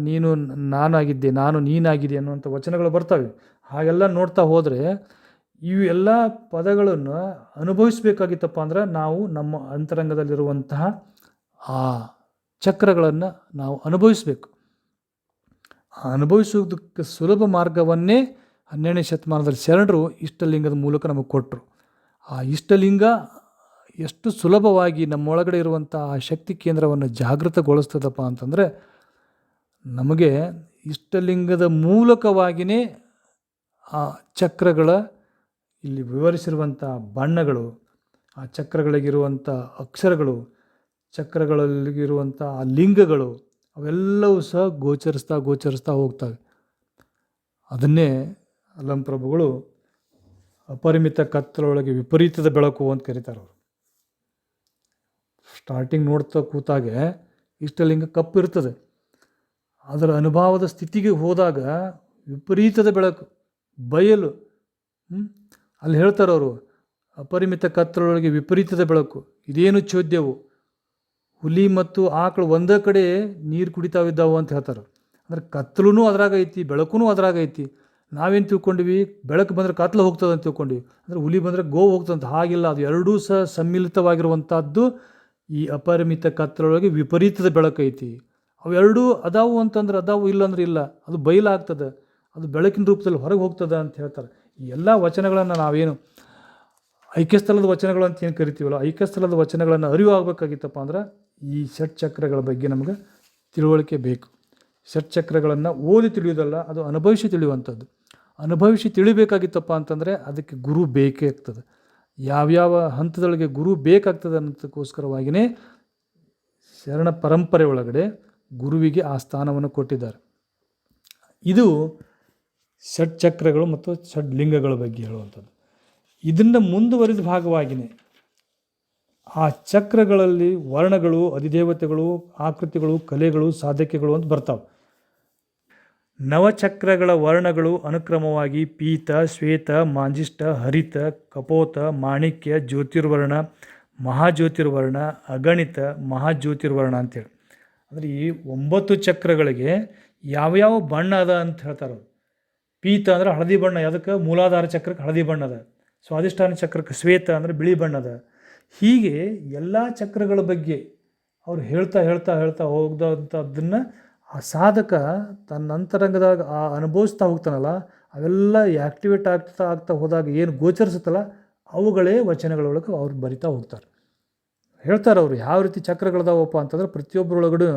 ನೀನು ನಾನಾಗಿದ್ದೆ, ನಾನು ನೀನಾಗಿದೆ ಅನ್ನುವಂಥ ವಚನಗಳು ಬರ್ತವೆ. ಹಾಗೆಲ್ಲ ನೋಡ್ತಾ ಹೋದರೆ ಇವು ಎಲ್ಲ ಪದಗಳನ್ನು ಅನುಭವಿಸಬೇಕಾಗಿತ್ತಪ್ಪ ಅಂದ್ರೆ ನಾವು ನಮ್ಮ ಅಂತರಂಗದಲ್ಲಿರುವಂತಹ ಆ ಚಕ್ರಗಳನ್ನು ನಾವು ಅನುಭವಿಸಬೇಕು. ಅನುಭವಿಸುವುದಕ್ಕೆ ಸುಲಭ ಮಾರ್ಗವನ್ನೇ ಹನ್ನೆರಡನೇ ಶತಮಾನದಲ್ಲಿ ಶರಣರು ಇಷ್ಟಲಿಂಗದ ಮೂಲಕ ನಮಗೆ ಕೊಟ್ಟರು ಆ ಇಷ್ಟಲಿಂಗ ಎಷ್ಟು ಸುಲಭವಾಗಿ ನಮ್ಮೊಳಗಡೆ ಇರುವಂಥ ಆ ಶಕ್ತಿ ಕೇಂದ್ರವನ್ನು ಜಾಗೃತಗೊಳಿಸ್ತದಪ್ಪ ಅಂತಂದರೆ ನಮಗೆ ಇಷ್ಟಲಿಂಗದ ಮೂಲಕವಾಗಿಯೇ ಆ ಚಕ್ರಗಳ ಇಲ್ಲಿ ವಿವರಿಸಿರುವಂಥ ಬಣ್ಣಗಳು, ಆ ಚಕ್ರಗಳಿಗಿರುವಂಥ ಅಕ್ಷರಗಳು ಚಕ್ರಗಳಲ್ಲಿಗಿರುವಂಥ ಆ ಲಿಂಗಗಳು, ಅವೆಲ್ಲವೂ ಸಹ ಗೋಚರಿಸ್ತಾ ಗೋಚರಿಸ್ತಾ ಹೋಗ್ತವೆ. ಅದನ್ನೇ ಅಲಂ ಪ್ರಭುಗಳು ಅಪರಿಮಿತ ಕತ್ತಲೊಳಗೆ ವಿಪರೀತದ ಬೆಳಕು ಅಂತ ಕರೀತಾರೆ ಅವರು. ಸ್ಟಾರ್ಟಿಂಗ್ ನೋಡ್ತಾ ಕೂತಾಗೆ ಇಷ್ಟಲಿಂಗ ಕಪ್ಪು ಇರ್ತದೆ ಅದರ ಅನುಭವದ ಸ್ಥಿತಿಗೆ ಹೋದಾಗ ವಿಪರೀತದ ಬೆಳಕು, ಬಯಲು? ಅಲ್ಲಿ ಹೇಳ್ತಾರವರು ಅಪರಿಮಿತ ಕತ್ತಲೊಳಗೆ ವಿಪರೀತದ ಬೆಳಕು, ಇದೇನು ಚೋದ್ಯವು? ಹುಲಿ ಮತ್ತು ಆಕಳು ಒಂದೇ ಕಡೆ ನೀರು ಕುಡಿತಾವಿದ್ದಾವು ಅಂತ ಹೇಳ್ತಾರೆ. ಅಂದರೆ ಕತ್ತಲೂ ಅದ್ರಾಗ ಐತಿ ಬೆಳಕು ಅದ್ರಾಗ ಐತಿ. ನಾವೇನು ತಿಳ್ಕೊಂಡ್ವಿ? ಬೆಳಕು ಬಂದರೆ ಕತ್ಲು ಹೋಗ್ತದೆ ಅಂತ ತಿಳ್ಕೊಂಡ್ವಿ. ಅಂದರೆ ಹುಲಿ ಬಂದರೆ ಗೋ ಹೋಗ್ತದಂತ ಹಾಗಿಲ್ಲ, ಅದು ಎರಡೂ ಸಹ ಸಮ್ಮಿಲಿತವಾಗಿರುವಂಥದ್ದು ಈ ಅಪರಿಮಿತ ಕತ್ತಲೊಳಗೆ ವಿಪರೀತದ ಬೆಳಕೈತಿ ಅವೆರಡೂ ಅದಾವು ಅಂತಂದ್ರೆ ಅದಾವು ಇಲ್ಲಂದ್ರೆ ಇಲ್ಲ. ಅದು ಬಯಲಾಗ್ತದೆ ಅದು ಬೆಳಕಿನ ರೂಪದಲ್ಲಿ ಹೊರಗೆ ಹೋಗ್ತದೆ ಅಂತ ಹೇಳ್ತಾರೆ. ಎಲ್ಲ ವಚನಗಳನ್ನು ನಾವೇನು ಐಕ್ಯಸ್ಥಲದ ವಚನಗಳು ಅಂತ ಏನು ಕರಿತೀವಲ್ಲ ಐಕ್ಯಸ್ಥಲದ ವಚನಗಳನ್ನು ಅರಿವು ಆಗಬೇಕಾಗಿತ್ತಪ್ಪ ಅಂದ್ರೆ ಈ ಷಟ್ ಚಕ್ರಗಳ ಬಗ್ಗೆ ನಮಗೆ ತಿಳುವಳಿಕೆ ಬೇಕು. ಷಟ್ ಚಕ್ರಗಳನ್ನು ಓದಿ ತಿಳಿಯೋದಲ್ಲ ಅದು ಅನುಭವಿಸಿ ತಿಳಿಯುವಂಥದ್ದು. ಅನುಭವಿಸಿ ತಿಳಿಬೇಕಾಗಿತ್ತಪ್ಪ ಅಂತಂದರೆ ಅದಕ್ಕೆ ಗುರು ಬೇಕೇ ಆಗ್ತದೆ. ಯಾವ್ಯಾವ ಹಂತದೊಳಗೆ ಗುರು ಬೇಕಾಗ್ತದೆ ಅನ್ನೋದಕ್ಕೋಸ್ಕರವಾಗಿಯೇ ಶರಣ ಪರಂಪರೆ ಒಳಗಡೆ ಗುರುವಿಗೆ ಆ ಸ್ಥಾನವನ್ನು ಕೊಟ್ಟಿದ್ದಾರೆ. ಇದು ಷಡ್ ಚಕ್ರಗಳು ಮತ್ತು ಷಡ್ ಲಿಂಗಗಳ ಬಗ್ಗೆ ಹೇಳುವಂಥದ್ದು. ಇದರಿಂದ ಮುಂದುವರಿದ ಭಾಗವಾಗಿಯೇ ಆ ಚಕ್ರಗಳಲ್ಲಿ ವರ್ಣಗಳು, ಅಧಿದೇವತೆಗಳು, ಆಕೃತಿಗಳು, ಕಲೆಗಳು ಸಾಧಕೆಗಳು ಅಂತ ಬರ್ತಾವೆ. ನವಚಕ್ರಗಳ ವರ್ಣಗಳು ಅನುಕ್ರಮವಾಗಿ ಪೀತ, ಶ್ವೇತ, ಮಾಂಜಿಷ್ಟ, ಹರಿತ, ಕಪೋತ, ಮಾಣಿಕ್ಯ, ಜ್ಯೋತಿರ್ವರ್ಣ, ಮಹಾಜ್ಯೋತಿರ್ವರ್ಣ, ಅಗಣಿತ, ಮಹಾಜ್ಯೋತಿರ್ವರ್ಣ ಅಂತೇಳಿ. ಅಂದರೆ ಈ ಒಂಬತ್ತು ಚಕ್ರಗಳಿಗೆ ಯಾವ್ಯಾವ ಬಣ್ಣ ಅದ ಅಂತ ಹೇಳ್ತಾರೆ ಪೀತ ಅಂದ್ರೆ ಹಳದಿ ಬಣ್ಣ, ಯಾವುದಕ್ಕೆ? ಮೂಲಾಧಾರ ಚಕ್ರಕ್ಕೆ ಹಳದಿ ಬಣ್ಣದ ಸ್ವಾದಿಷ್ಠಾನ ಚಕ್ರಕ್ಕೆ ಶ್ವೇತ ಅಂದರೆ ಬಿಳಿ ಬಣ್ಣದ ಹೀಗೆ ಎಲ್ಲ ಚಕ್ರಗಳ ಬಗ್ಗೆ ಅವ್ರು ಹೇಳ್ತಾ ಹೇಳ್ತಾ ಹೇಳ್ತಾ ಹೋಗ್ದಂಥದ್ದನ್ನು ಆ ಸಾಧಕ ತನ್ನ ಅಂತರಂಗದಾಗ ಆ ಅನುಭವಿಸ್ತಾ ಹೋಗ್ತಾನಲ್ಲ, ಅವೆಲ್ಲ ಆ್ಯಕ್ಟಿವೇಟ್ ಆಗ್ತಾ ಆಗ್ತಾ ಹೋದಾಗ ಏನು ಗೋಚರಿಸುತ್ತಲ್ಲ, ಅವುಗಳೇ ವಚನಗಳೊಳಗೆ ಅವ್ರು ಬರಿತಾ ಹೋಗ್ತಾರೆ. ಹೇಳ್ತಾರೆ ಅವರು ಯಾವ ರೀತಿ ಚಕ್ರಗಳದಾವಪ್ಪ? ಅಂತಂದ್ರೆ ಪ್ರತಿಯೊಬ್ಬರೊಳಗಡೆ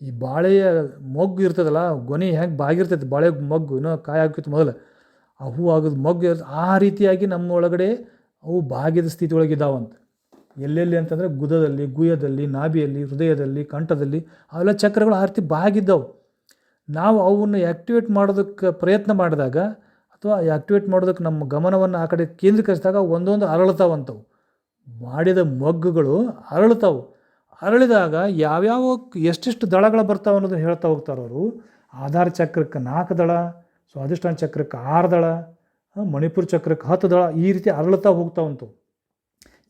ಈ ಬಾಳೆಯ ಮೊಗ್ಗು ಇರ್ತದಲ್ಲ, ಗೊನೆ ಹೆಂಗೆ ಬಾಗಿರ್ತೈತೆ ಬಾಳೆ ಮೊಗ್ಗು, ಇನ್ನೂ ಕಾಯಿ ಹಾಕಿತ್ತು ಮೊದಲು. ಆ ಹೂ ಆಗೋದು ಮೊಗ್ಗು ಆ ರೀತಿಯಾಗಿ ನಮ್ಮ ಒಳಗಡೆ ಅವು ಬಾಗಿದ ಸ್ಥಿತಿ ಒಳಗಿದ್ದಾವಂತ ಎಲ್ಲೆಲ್ಲಿ ಅಂತಂದರೆ ಗುದದಲ್ಲಿ ಗುಯದಲ್ಲಿ ನಾಭಿಯಲ್ಲಿ, ಹೃದಯದಲ್ಲಿ, ಕಂಠದಲ್ಲಿ, ಅವೆಲ್ಲ ಚಕ್ರಗಳು ಆ ರೀತಿ ಬಾಗಿದ್ದವು. ನಾವು ಅವನ್ನು ಆ್ಯಕ್ಟಿವೇಟ್ ಮಾಡೋದಕ್ಕೆ ಪ್ರಯತ್ನ ಮಾಡಿದಾಗ ಅಥವಾ ಆ್ಯಕ್ಟಿವೇಟ್ ಮಾಡೋದಕ್ಕೆ ನಮ್ಮ ಗಮನವನ್ನು ಆ ಕಡೆ ಕೇಂದ್ರೀಕರಿಸಿದಾಗ ಒಂದೊಂದು ಅರಳ್ತಾವಂತವು. ಮಾಡಿದ ಮೊಗ್ಗುಗಳು ಅರಳ್ತಾವು ಅರಳಿದಾಗ ಯಾವ್ಯಾವ ಎಷ್ಟೆಷ್ಟು ದಳಗಳು ಬರ್ತಾವೆ ಅನ್ನೋದನ್ನು ಹೇಳ್ತಾ ಹೋಗ್ತಾರೆ ಅವರು. ಆಧಾರ ಚಕ್ರಕ್ಕೆ ನಾಲ್ಕು ದಳ ಸ್ವಾದಿಷ್ಠಾನ ಚಕ್ರಕ್ಕೆ ಆರು ದಳ ಮಣಿಪುರ ಚಕ್ರಕ್ಕೆ ಹತ್ತು ದಳ ಈ ರೀತಿ ಅರಳುತ್ತಾ ಹೋಗ್ತಾವಂತು.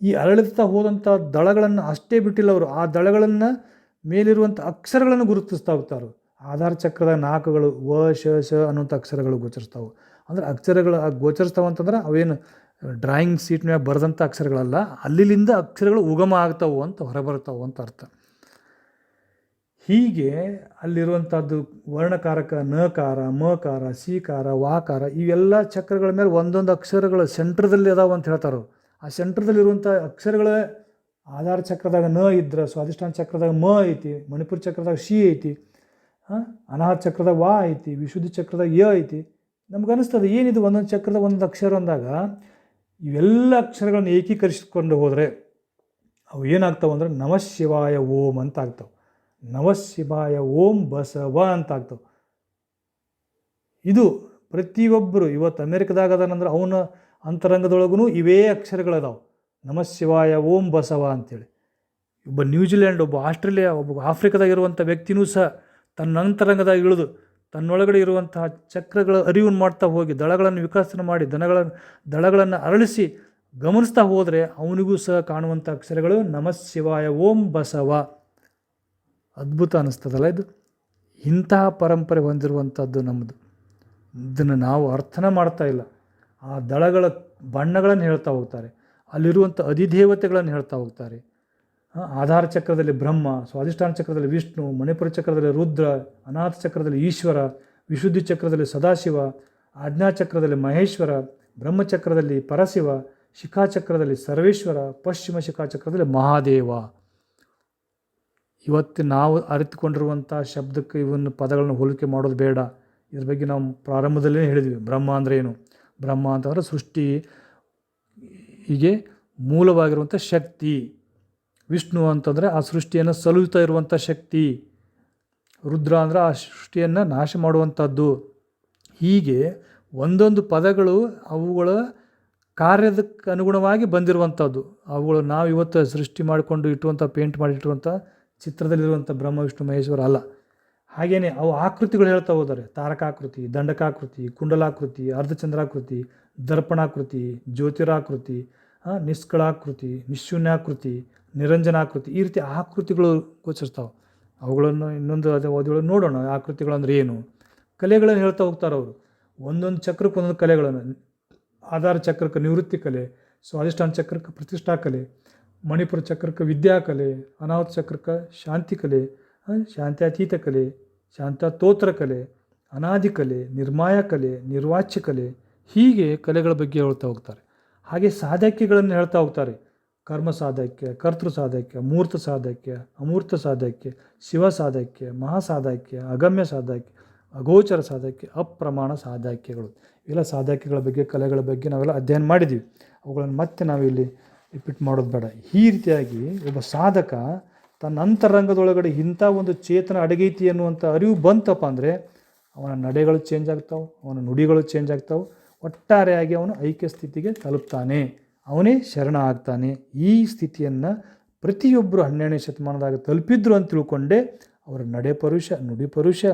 ಈ ಅರಳುತ್ತಾ ಹೋದಂಥ ದಳಗಳನ್ನು ಅಷ್ಟೇ ಬಿಟ್ಟಿಲ್ಲ ಅವರು. ಆ ದಳಗಳನ್ನು ಮೇಲಿರುವಂಥ ಅಕ್ಷರಗಳನ್ನು ಗುರುತಿಸ್ತಾ ಹೋಗ್ತಾರೆ ಆಧಾರ ಚಕ್ರದ ನಾಲ್ಕುಗಳು ವ, ಶ ಶ ಅನ್ನುವಂಥ ಅಕ್ಷರಗಳು ಗೋಚರಿಸ್ತಾವೆ. ಅಂದ್ರೆ ಅಕ್ಷರಗಳು ಗೋಚರಿಸ್ತಾವಂತಂದ್ರೆ ಅವೇನು ಡ್ರಾಯಿಂಗ್ ಸೀಟ್ ಮೇಲೆ ಬರೆದಂಥ ಅಕ್ಷರಗಳಲ್ಲ, ಅಲ್ಲಿಲಿಂದ ಅಕ್ಷರಗಳು ಉಗಮ ಆಗ್ತಾವು ಅಂತ ಹೊರಬರ್ತಾವು ಅಂತ ಅರ್ಥ ಹೀಗೆ ಅಲ್ಲಿರುವಂಥದ್ದು ವರ್ಣಕಾರಕ, ನಕಾರ, ಮಕಾರ, ಸೀಕಾರ, ವಾಕಾರ, ಇವೆಲ್ಲ ಚಕ್ರಗಳ ಮೇಲೆ ಒಂದೊಂದು ಅಕ್ಷರಗಳು ಸೆಂಟ್ರದಲ್ಲಿ ಅದಾವೆ ಅಂತ ಹೇಳ್ತಾರೆ. ಆ ಸೆಂಟ್ರದಲ್ಲಿರುವಂಥ ಅಕ್ಷರಗಳ ಆಧಾರ ಚಕ್ರದಾಗ ನ ಇದ್ರೆ ಸ್ವಾದಿಷ್ಠಾನ ಚಕ್ರದಾಗ ಮ ಐತಿ, ಮಣಿಪುರ ಚಕ್ರದಾಗ ಶಿ ಐತಿ ಅನಾಹತ ಚಕ್ರದಾಗ ವಾ ಐತಿ, ವಿಶುದ್ಧ ಚಕ್ರದಾಗ ಯ ಐತಿ ನಮ್ಗೆ ಅನಿಸ್ತದೆ, ಏನಿದು ಒಂದೊಂದು ಚಕ್ರದ ಒಂದೊಂದು ಅಕ್ಷರ ಅಂದಾಗ ಇವೆಲ್ಲ ಅಕ್ಷರಗಳನ್ನು ಏಕೀಕರಿಸಿಕೊಂಡು ಹೋದರೆ ಅವು ಏನಾಗ್ತಾವೆ ಅಂದರೆ ನಮಃ ಶಿವಾಯ ಓಂ ಅಂತ ಆಗ್ತಾವೆ ನಮಃ ಶಿವಾಯ ಓಂ ಬಸವ ಅಂತ ಆಗ್ತಾವೆ ಇದು ಪ್ರತಿಯೊಬ್ಬರು ಇವತ್ತು ಅಮೇರಿಕದಾಗ ಅದಾನಂದ್ರೆ ಅವನ ಅಂತರಂಗದೊಳಗೂ ಇವೇ ಅಕ್ಷರಗಳದಾವೆ. ನಮಃ ಶಿವಾಯ ಓಂ ಬಸವ ಅಂತೇಳಿ ಒಬ್ಬ ನ್ಯೂಜಿಲ್ಯಾಂಡ್, ಒಬ್ಬ ಆಸ್ಟ್ರೇಲಿಯಾ, ಒಬ್ಬ ಆಫ್ರಿಕಾದಾಗಿರುವಂಥ ವ್ಯಕ್ತಿನೂ ಸಹ ತನ್ನ ಅಂತರಂಗದಾಗ ಇಳಿದು ತನ್ನೊಳಗಡೆ ಇರುವಂತಹ ಚಕ್ರಗಳ ಅರಿವನ್ನು ಮಾಡ್ತಾ ಹೋಗಿ, ದಳಗಳನ್ನು ವಿಕಸನ ಮಾಡಿ ದನಗಳನ್ನು ದಳಗಳನ್ನು ಅರಳಿಸಿ ಗಮನಿಸ್ತಾ ಹೋದರೆ ಅವನಿಗೂ ಸಹ ಕಾಣುವಂಥ ಅಕ್ಷರಗಳು ನಮಃ ಶಿವಾಯ, ಓಂ ಬಸವ. ಅದ್ಭುತ ಅನ್ನಿಸ್ತದಲ್ಲ ಇದು? ಇಂತಹ ಪರಂಪರೆ ಹೊಂದಿರುವಂಥದ್ದು ನಮ್ಮದು ಇದನ್ನು ನಾವು ಅರ್ಥನ ಮಾಡ್ತಾ ಇಲ್ಲ. ಆ ದಳಗಳ ಬಣ್ಣಗಳನ್ನು ಹೇಳ್ತಾ ಹೋಗ್ತಾರೆ. ಅಲ್ಲಿರುವಂಥ ಅಧಿದೇವತೆಗಳನ್ನು ಹೇಳ್ತಾ ಹೋಗ್ತಾರೆ. ಆಧಾರ ಚಕ್ರದಲ್ಲಿ ಬ್ರಹ್ಮ, ಸ್ವಾಧಿಷ್ಠಾನ ಚಕ್ರದಲ್ಲಿ ವಿಷ್ಣು, ಮಣಿಪುರ ಚಕ್ರದಲ್ಲಿ ರುದ್ರ, ಅನಾಥ ಚಕ್ರದಲ್ಲಿ ಈಶ್ವರ, ವಿಶುದ್ಧಿ ಚಕ್ರದಲ್ಲಿ ಸದಾಶಿವ, ಆಜ್ಞಾ ಚಕ್ರದಲ್ಲಿ ಮಹೇಶ್ವರ ಬ್ರಹ್ಮಚಕ್ರದಲ್ಲಿ ಪರಶಿವ ಶಿಖಾಚಕ್ರದಲ್ಲಿ ಸರ್ವೇಶ್ವರ, ಪಶ್ಚಿಮ ಶಿಖಾಚಕ್ರದಲ್ಲಿ ಮಹಾದೇವ. ಇವತ್ತು ನಾವು ಅರಿತುಕೊಂಡಿರುವಂಥ ಶಬ್ದಕ್ಕೆ ಇವನ್ನು ಪದಗಳನ್ನು ಹೋಲಿಕೆ ಮಾಡೋದು ಬೇಡ. ಇದ್ರ ಬಗ್ಗೆ ನಾವು ಪ್ರಾರಂಭದಲ್ಲೇ ಹೇಳಿದ್ವಿ. ಬ್ರಹ್ಮ ಅಂದರೆ ಏನು? ಬ್ರಹ್ಮ ಅಂತಂದರೆ ಸೃಷ್ಟಿ, ಹೀಗೆ ಮೂಲವಾಗಿರುವಂಥ ಶಕ್ತಿ. ವಿಷ್ಣು ಅಂತಂದರೆ ಆ ಸೃಷ್ಟಿಯನ್ನು ಸಲುತ್ತಾ ಇರುವಂಥ ಶಕ್ತಿ. ರುದ್ರ ಅಂದರೆ ಆ ಸೃಷ್ಟಿಯನ್ನು ನಾಶ ಮಾಡುವಂಥದ್ದು ಹೀಗೆ ಒಂದೊಂದು ಪದಗಳು ಅವುಗಳ ಕಾರ್ಯದಕ್ಕೆ ಅನುಗುಣವಾಗಿ ಬಂದಿರುವಂಥದ್ದು ಅವುಗಳು ನಾವು ಇವತ್ತು ಸೃಷ್ಟಿ ಮಾಡಿಕೊಂಡು ಇಟ್ಟುವಂಥ ಪೇಂಟ್ ಮಾಡಿ ಇಟ್ಟುವಂಥ ಚಿತ್ರದಲ್ಲಿರುವಂಥ ಬ್ರಹ್ಮ, ವಿಷ್ಣು, ಮಹೇಶ್ವರ ಅಲ್ಲ. ಹಾಗೆಯೇ ಅವು ಆಕೃತಿಗಳು ಹೇಳ್ತಾ ಹೋದರೆ. ತಾರಕಾಕೃತಿ, ದಂಡಕಾಕೃತಿ, ಕುಂಡಲಾಕೃತಿ, ಅರ್ಧಚಂದ್ರಾಕೃತಿ, ದರ್ಪಣಾಕೃತಿ, ಜ್ಯೋತಿರಾಕೃತಿ ನಿಷ್ಕಳಾಕೃತಿ ನಿಶೂನ್ಯಾಕೃತಿ ನಿರಂಜನಾಕೃತಿ ಈ ರೀತಿ ಆಕೃತಿಗಳು ಗೋಚರಿಸ್ತಾವೆ. ಅವುಗಳನ್ನು ಇನ್ನೊಂದು ಅದೇ ಓದಿಗಳು ನೋಡೋಣ ಆಕೃತಿಗಳು ಅಂದರೆ ಏನು? ಕಲೆಗಳನ್ನು ಹೇಳ್ತಾ ಹೋಗ್ತಾರೆ ಅವರು. ಒಂದೊಂದು ಚಕ್ರಕ್ಕೆ ಒಂದೊಂದು ಕಲೆಗಳನ್ನು. ಆಧಾರ ಚಕ್ರಕ್ಕೆ ನಿವೃತ್ತಿ ಕಲೆ ಸ್ವಾದಿಷ್ಠಾನ ಚಕ್ರಕ್ಕೆ ಪ್ರತಿಷ್ಠಾ ಕಲೆ, ಮಣಿಪುರ ಚಕ್ರಕ್ಕೆ ವಿದ್ಯಾಕಲೆ ಅನಾಹುತ ಚಕ್ರಕ್ಕೆ ಶಾಂತಿ ಕಲೆ ಶಾಂತ್ಯಾತೀತ ಕಲೆ, ಶಾಂತತೋತ್ರ ಕಲೆ, ಅನಾದಿ ಕಲೆ, ನಿರ್ಮಾಯ ಕಲೆ, ನಿರ್ವಾಚ್ಯ ಕಲೆ, ಹೀಗೆ ಕಲೆಗಳ ಬಗ್ಗೆ ಹೇಳ್ತಾ ಹೋಗ್ತಾರೆ. ಹಾಗೆ ಸಾಧಕ್ಯಗಳನ್ನು ಹೇಳ್ತಾ ಹೋಗ್ತಾರೆ. ಕರ್ಮ ಸಾಧಕ್ಯ, ಕರ್ತೃ ಸಾಧಕ್ಯ, ಮೂರ್ತ ಸಾಧಕ್ಯ, ಅಮೂರ್ತ ಸಾಧಕ್ಯ, ಶಿವ ಸಾಧಕ್ಯ ಮಹಾಸಾಧಕ್ಯ ಅಗಮ್ಯ ಸಾಧಕ್ಯ, ಅಗೋಚರ ಸಾಧಕ್ಯ, ಅಪ್ರಮಾಣ ಸಾಧಕ್ಯಗಳು. ಇವೆಲ್ಲ ಸಾಧಕ್ಯಗಳ ಬಗ್ಗೆ, ಕಲೆಗಳ ಬಗ್ಗೆ ನಾವೆಲ್ಲ ಅಧ್ಯಯನ ಮಾಡಿದ್ದೀವಿ ಅವುಗಳನ್ನು ಮತ್ತೆ ನಾವಿಲ್ಲಿ ರಿಪೀಟ್ ಮಾಡೋದು ಬೇಡ. ಈ ರೀತಿಯಾಗಿ ಒಬ್ಬ ಸಾಧಕ ತನ್ನ ಅಂತರಂಗದೊಳಗಡೆ ಇಂಥ ಒಂದು ಚೇತನ ಅಡಗೈತಿ ಅನ್ನುವಂಥ ಅರಿವು ಬಂತಪ್ಪ ಅಂದರೆ ಅವನ ನಡೆಗಳು ಚೇಂಜ್ ಆಗ್ತಾವೆ, ಅವನ ನುಡಿಗಳು ಚೇಂಜ್ ಆಗ್ತಾವೆ. ಒಟ್ಟಾರೆಯಾಗಿ ಅವನು ಐಕ್ಯ ಸ್ಥಿತಿಗೆ ತಲುಪ್ತಾನೆ. ಅವನೇ ಶರಣ ಆಗ್ತಾನೆ ಈ ಸ್ಥಿತಿಯನ್ನು ಪ್ರತಿಯೊಬ್ಬರು ಹನ್ನೆರಡನೇ ಶತಮಾನದಾಗ ತಲುಪಿದ್ರು ಅಂತ ತಿಳ್ಕೊಂಡೆ. ಅವರ ನಡೆ ಪರುಷ, ನುಡಿ ಪರುಷ,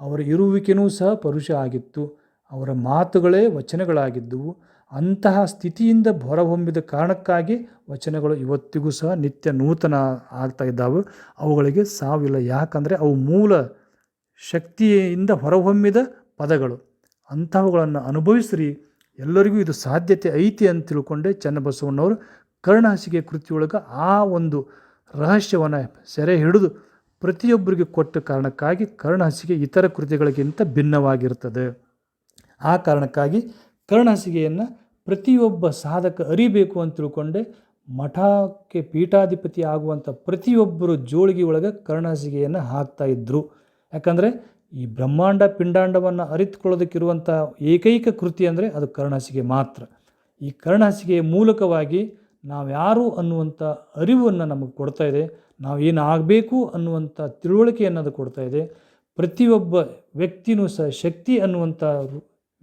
ಅವರ ಇರುವಿಕೆನೂ ಸಹ ಪರುಷ ಆಗಿತ್ತು. ಅವರ ಮಾತುಗಳೇ ವಚನಗಳಾಗಿದ್ದುವು. ಅಂತಹ ಸ್ಥಿತಿಯಿಂದ ಹೊರಹೊಮ್ಮಿದ ಕಾರಣಕ್ಕಾಗಿ ವಚನಗಳು ಇವತ್ತಿಗೂ ಸಹ ನಿತ್ಯ ನೂತನ ಆಗ್ತಾ ಇದ್ದಾವೆ. ಅವುಗಳಿಗೆ ಸಾವಿಲ್ಲ. ಯಾಕಂದರೆ ಅವು ಮೂಲ ಶಕ್ತಿಯಿಂದ ಹೊರಹೊಮ್ಮಿದ ಪದಗಳು. ಅಂತಹವುಗಳನ್ನು ಅನುಭವಿಸ್ರಿ. ಎಲ್ಲರಿಗೂ ಇದು ಸಾಧ್ಯತೆ ಐತಿ ಅಂತ ತಿಳ್ಕೊಂಡೆ ಚನ್ನಬಸವಣ್ಣವರು. ಕರ್ಣಹಾಸಿಗೆ ಕೃತಿಯೊಳಗೆ ಆ ಒಂದು ರಹಸ್ಯವನ್ನು ಸೆರೆ ಹಿಡಿದು ಪ್ರತಿಯೊಬ್ಬರಿಗೆ ಕೊಟ್ಟ ಕಾರಣಕ್ಕಾಗಿ ಕರ್ಣಹಾಸಿಗೆ ಇತರ ಕೃತಿಗಳಿಗಿಂತ ಭಿನ್ನವಾಗಿರ್ತದೆ. ಆ ಕಾರಣಕ್ಕಾಗಿ ಕರ್ಣಹಾಸಿಗೆಯನ್ನು ಪ್ರತಿಯೊಬ್ಬ ಸಾಧಕ ಅರಿಬೇಕು ಅಂತ ತಿಳ್ಕೊಂಡೆ. ಮಠಕ್ಕೆ ಪೀಠಾಧಿಪತಿ ಆಗುವಂಥ ಪ್ರತಿಯೊಬ್ಬರು ಜೋಳಿಗೆ ಒಳಗೆ ಕರ್ಣಹಾಸಿಗೆಯನ್ನು ಹಾಕ್ತಾ ಇದ್ದರು ಯಾಕಂದರೆ ಈ ಬ್ರಹ್ಮಾಂಡ ಪಿಂಡಾಂಡವನ್ನು ಅರಿತುಕೊಳ್ಳೋದಕ್ಕಿರುವಂಥ ಏಕೈಕ ಕೃತಿ ಅಂದರೆ ಅದು ಕರ್ಣಹಾಸಿಗೆ ಮಾತ್ರ. ಈ ಕರ್ಣಹಾಸಿಗೆಯ ಮೂಲಕವಾಗಿ ನಾವ್ಯಾರು ಅನ್ನುವಂಥ ಅರಿವನ್ನು ನಮಗೆ ಕೊಡ್ತಾ ಇದೆ, ನಾವು ಏನಾಗಬೇಕು ಅನ್ನುವಂಥ ತಿಳುವಳಿಕೆಯನ್ನು ಅದು ಕೊಡ್ತಾ ಇದೆ, ಪ್ರತಿಯೊಬ್ಬ ವ್ಯಕ್ತಿನೂ ಸಹ ಶಕ್ತಿ ಅನ್ನುವಂಥ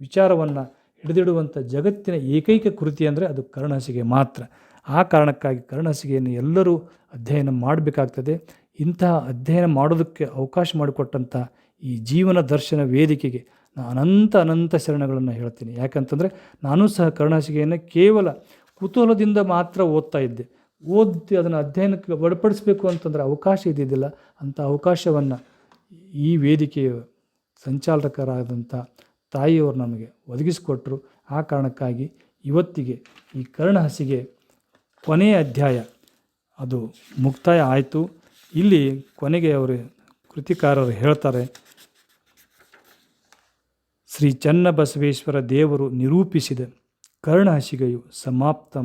ವಿಚಾರವನ್ನು ಹಿಡಿದಿಡುವಂಥ ಜಗತ್ತಿನ ಏಕೈಕ ಕೃತಿ ಅಂದರೆ ಅದು ಕರ್ಣಹಾಸಿಗೆ ಮಾತ್ರ. ಆ ಕಾರಣಕ್ಕಾಗಿ ಕರ್ಣಹಾಸಿಗೆಯನ್ನು ಎಲ್ಲರೂ ಅಧ್ಯಯನ ಮಾಡಬೇಕಾಗ್ತದೆ. ಇಂತಹ ಅಧ್ಯಯನ ಮಾಡೋದಕ್ಕೆ ಅವಕಾಶ ಮಾಡಿಕೊಟ್ಟಂಥ ಈ ಜೀವನ ದರ್ಶನ ವೇದಿಕೆಗೆ ನಾನು ಅನಂತ ಅನಂತ ಶರಣಗಳನ್ನು ಹೇಳ್ತೀನಿ. ಯಾಕಂತಂದರೆ ನಾನು ಸಹ ಕರ್ಣಹಾಸಿಗೆಯನ್ನು ಕೇವಲ ಕುತೂಹಲದಿಂದ ಮಾತ್ರ ಓದ್ತಾ ಇದ್ದೆ. ಓದಿ ಅದನ್ನು ಅಧ್ಯಯನಕ್ಕೆ ಒಳಪಡಿಸಬೇಕು ಅಂತಂದರೆ ಅವಕಾಶ ಇದ್ದಿದ್ದಿಲ್ಲ. ಅಂಥ ಅವಕಾಶವನ್ನು ಈ ವೇದಿಕೆಯ ಸಂಚಾಲಕರಾದಂಥ ತಾಯಿಯವರು ನಮಗೆ ಒದಗಿಸಿಕೊಟ್ರು. ಆ ಕಾರಣಕ್ಕಾಗಿ ಇವತ್ತಿಗೆ ಈ ಕರ್ಣಹಸಿಗೆ ಕೊನೆಯ ಅಧ್ಯಾಯ ಅದು ಮುಕ್ತಾಯ ಆಯಿತು. ಇಲ್ಲಿ ಕೊನೆಗೆ ಅವರು ಕೃತಿಕಾರರು ಹೇಳ್ತಾರೆ ಶ್ರೀ ಚನ್ನಬಸವೇಶ್ವರ ದೇವರು ನಿರೂಪಿಸಿದ ಕರ್ಣಹಸಿಗೆಯು ಸಮಾಪ್ತ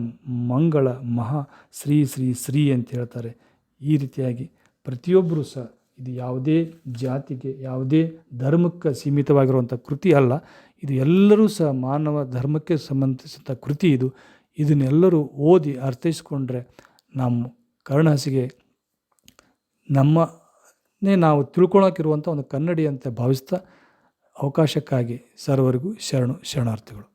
ಮಂಗಳ ಮಹಾ ಶ್ರೀ ಶ್ರೀ ಶ್ರೀ ಅಂತ ಹೇಳ್ತಾರೆ. ಈ ರೀತಿಯಾಗಿ ಪ್ರತಿಯೊಬ್ಬರೂ ಸಹ ಇದು ಯಾವುದೇ ಜಾತಿಗೆ, ಯಾವುದೇ ಧರ್ಮಕ್ಕೆ ಸೀಮಿತವಾಗಿರುವಂಥ ಕೃತಿ ಅಲ್ಲ. ಇದು ಎಲ್ಲರೂ ಸಹ ಮಾನವ ಧರ್ಮಕ್ಕೆ ಸಂಬಂಧಿಸಿದಂಥ ಕೃತಿ ಇದು. ಇದನ್ನೆಲ್ಲರೂ ಓದಿ ಅರ್ಥೈಸ್ಕೊಂಡ್ರೆ ನಮ್ಮ ಕರ್ಣಹಸಿಗೆ ನಮ್ಮನ್ನೇ ನಾವು ತಿಳ್ಕೊಳಕ್ಕಿರುವಂಥ ಒಂದು ಕನ್ನಡಿ ಅಂತ ಭಾವಿಸ್ತಾ ಅವಕಾಶಕ್ಕಾಗಿ ಸರ್ವರಿಗೂ ಶರಣು ಶರಣಾರ್ಥಿಗಳು.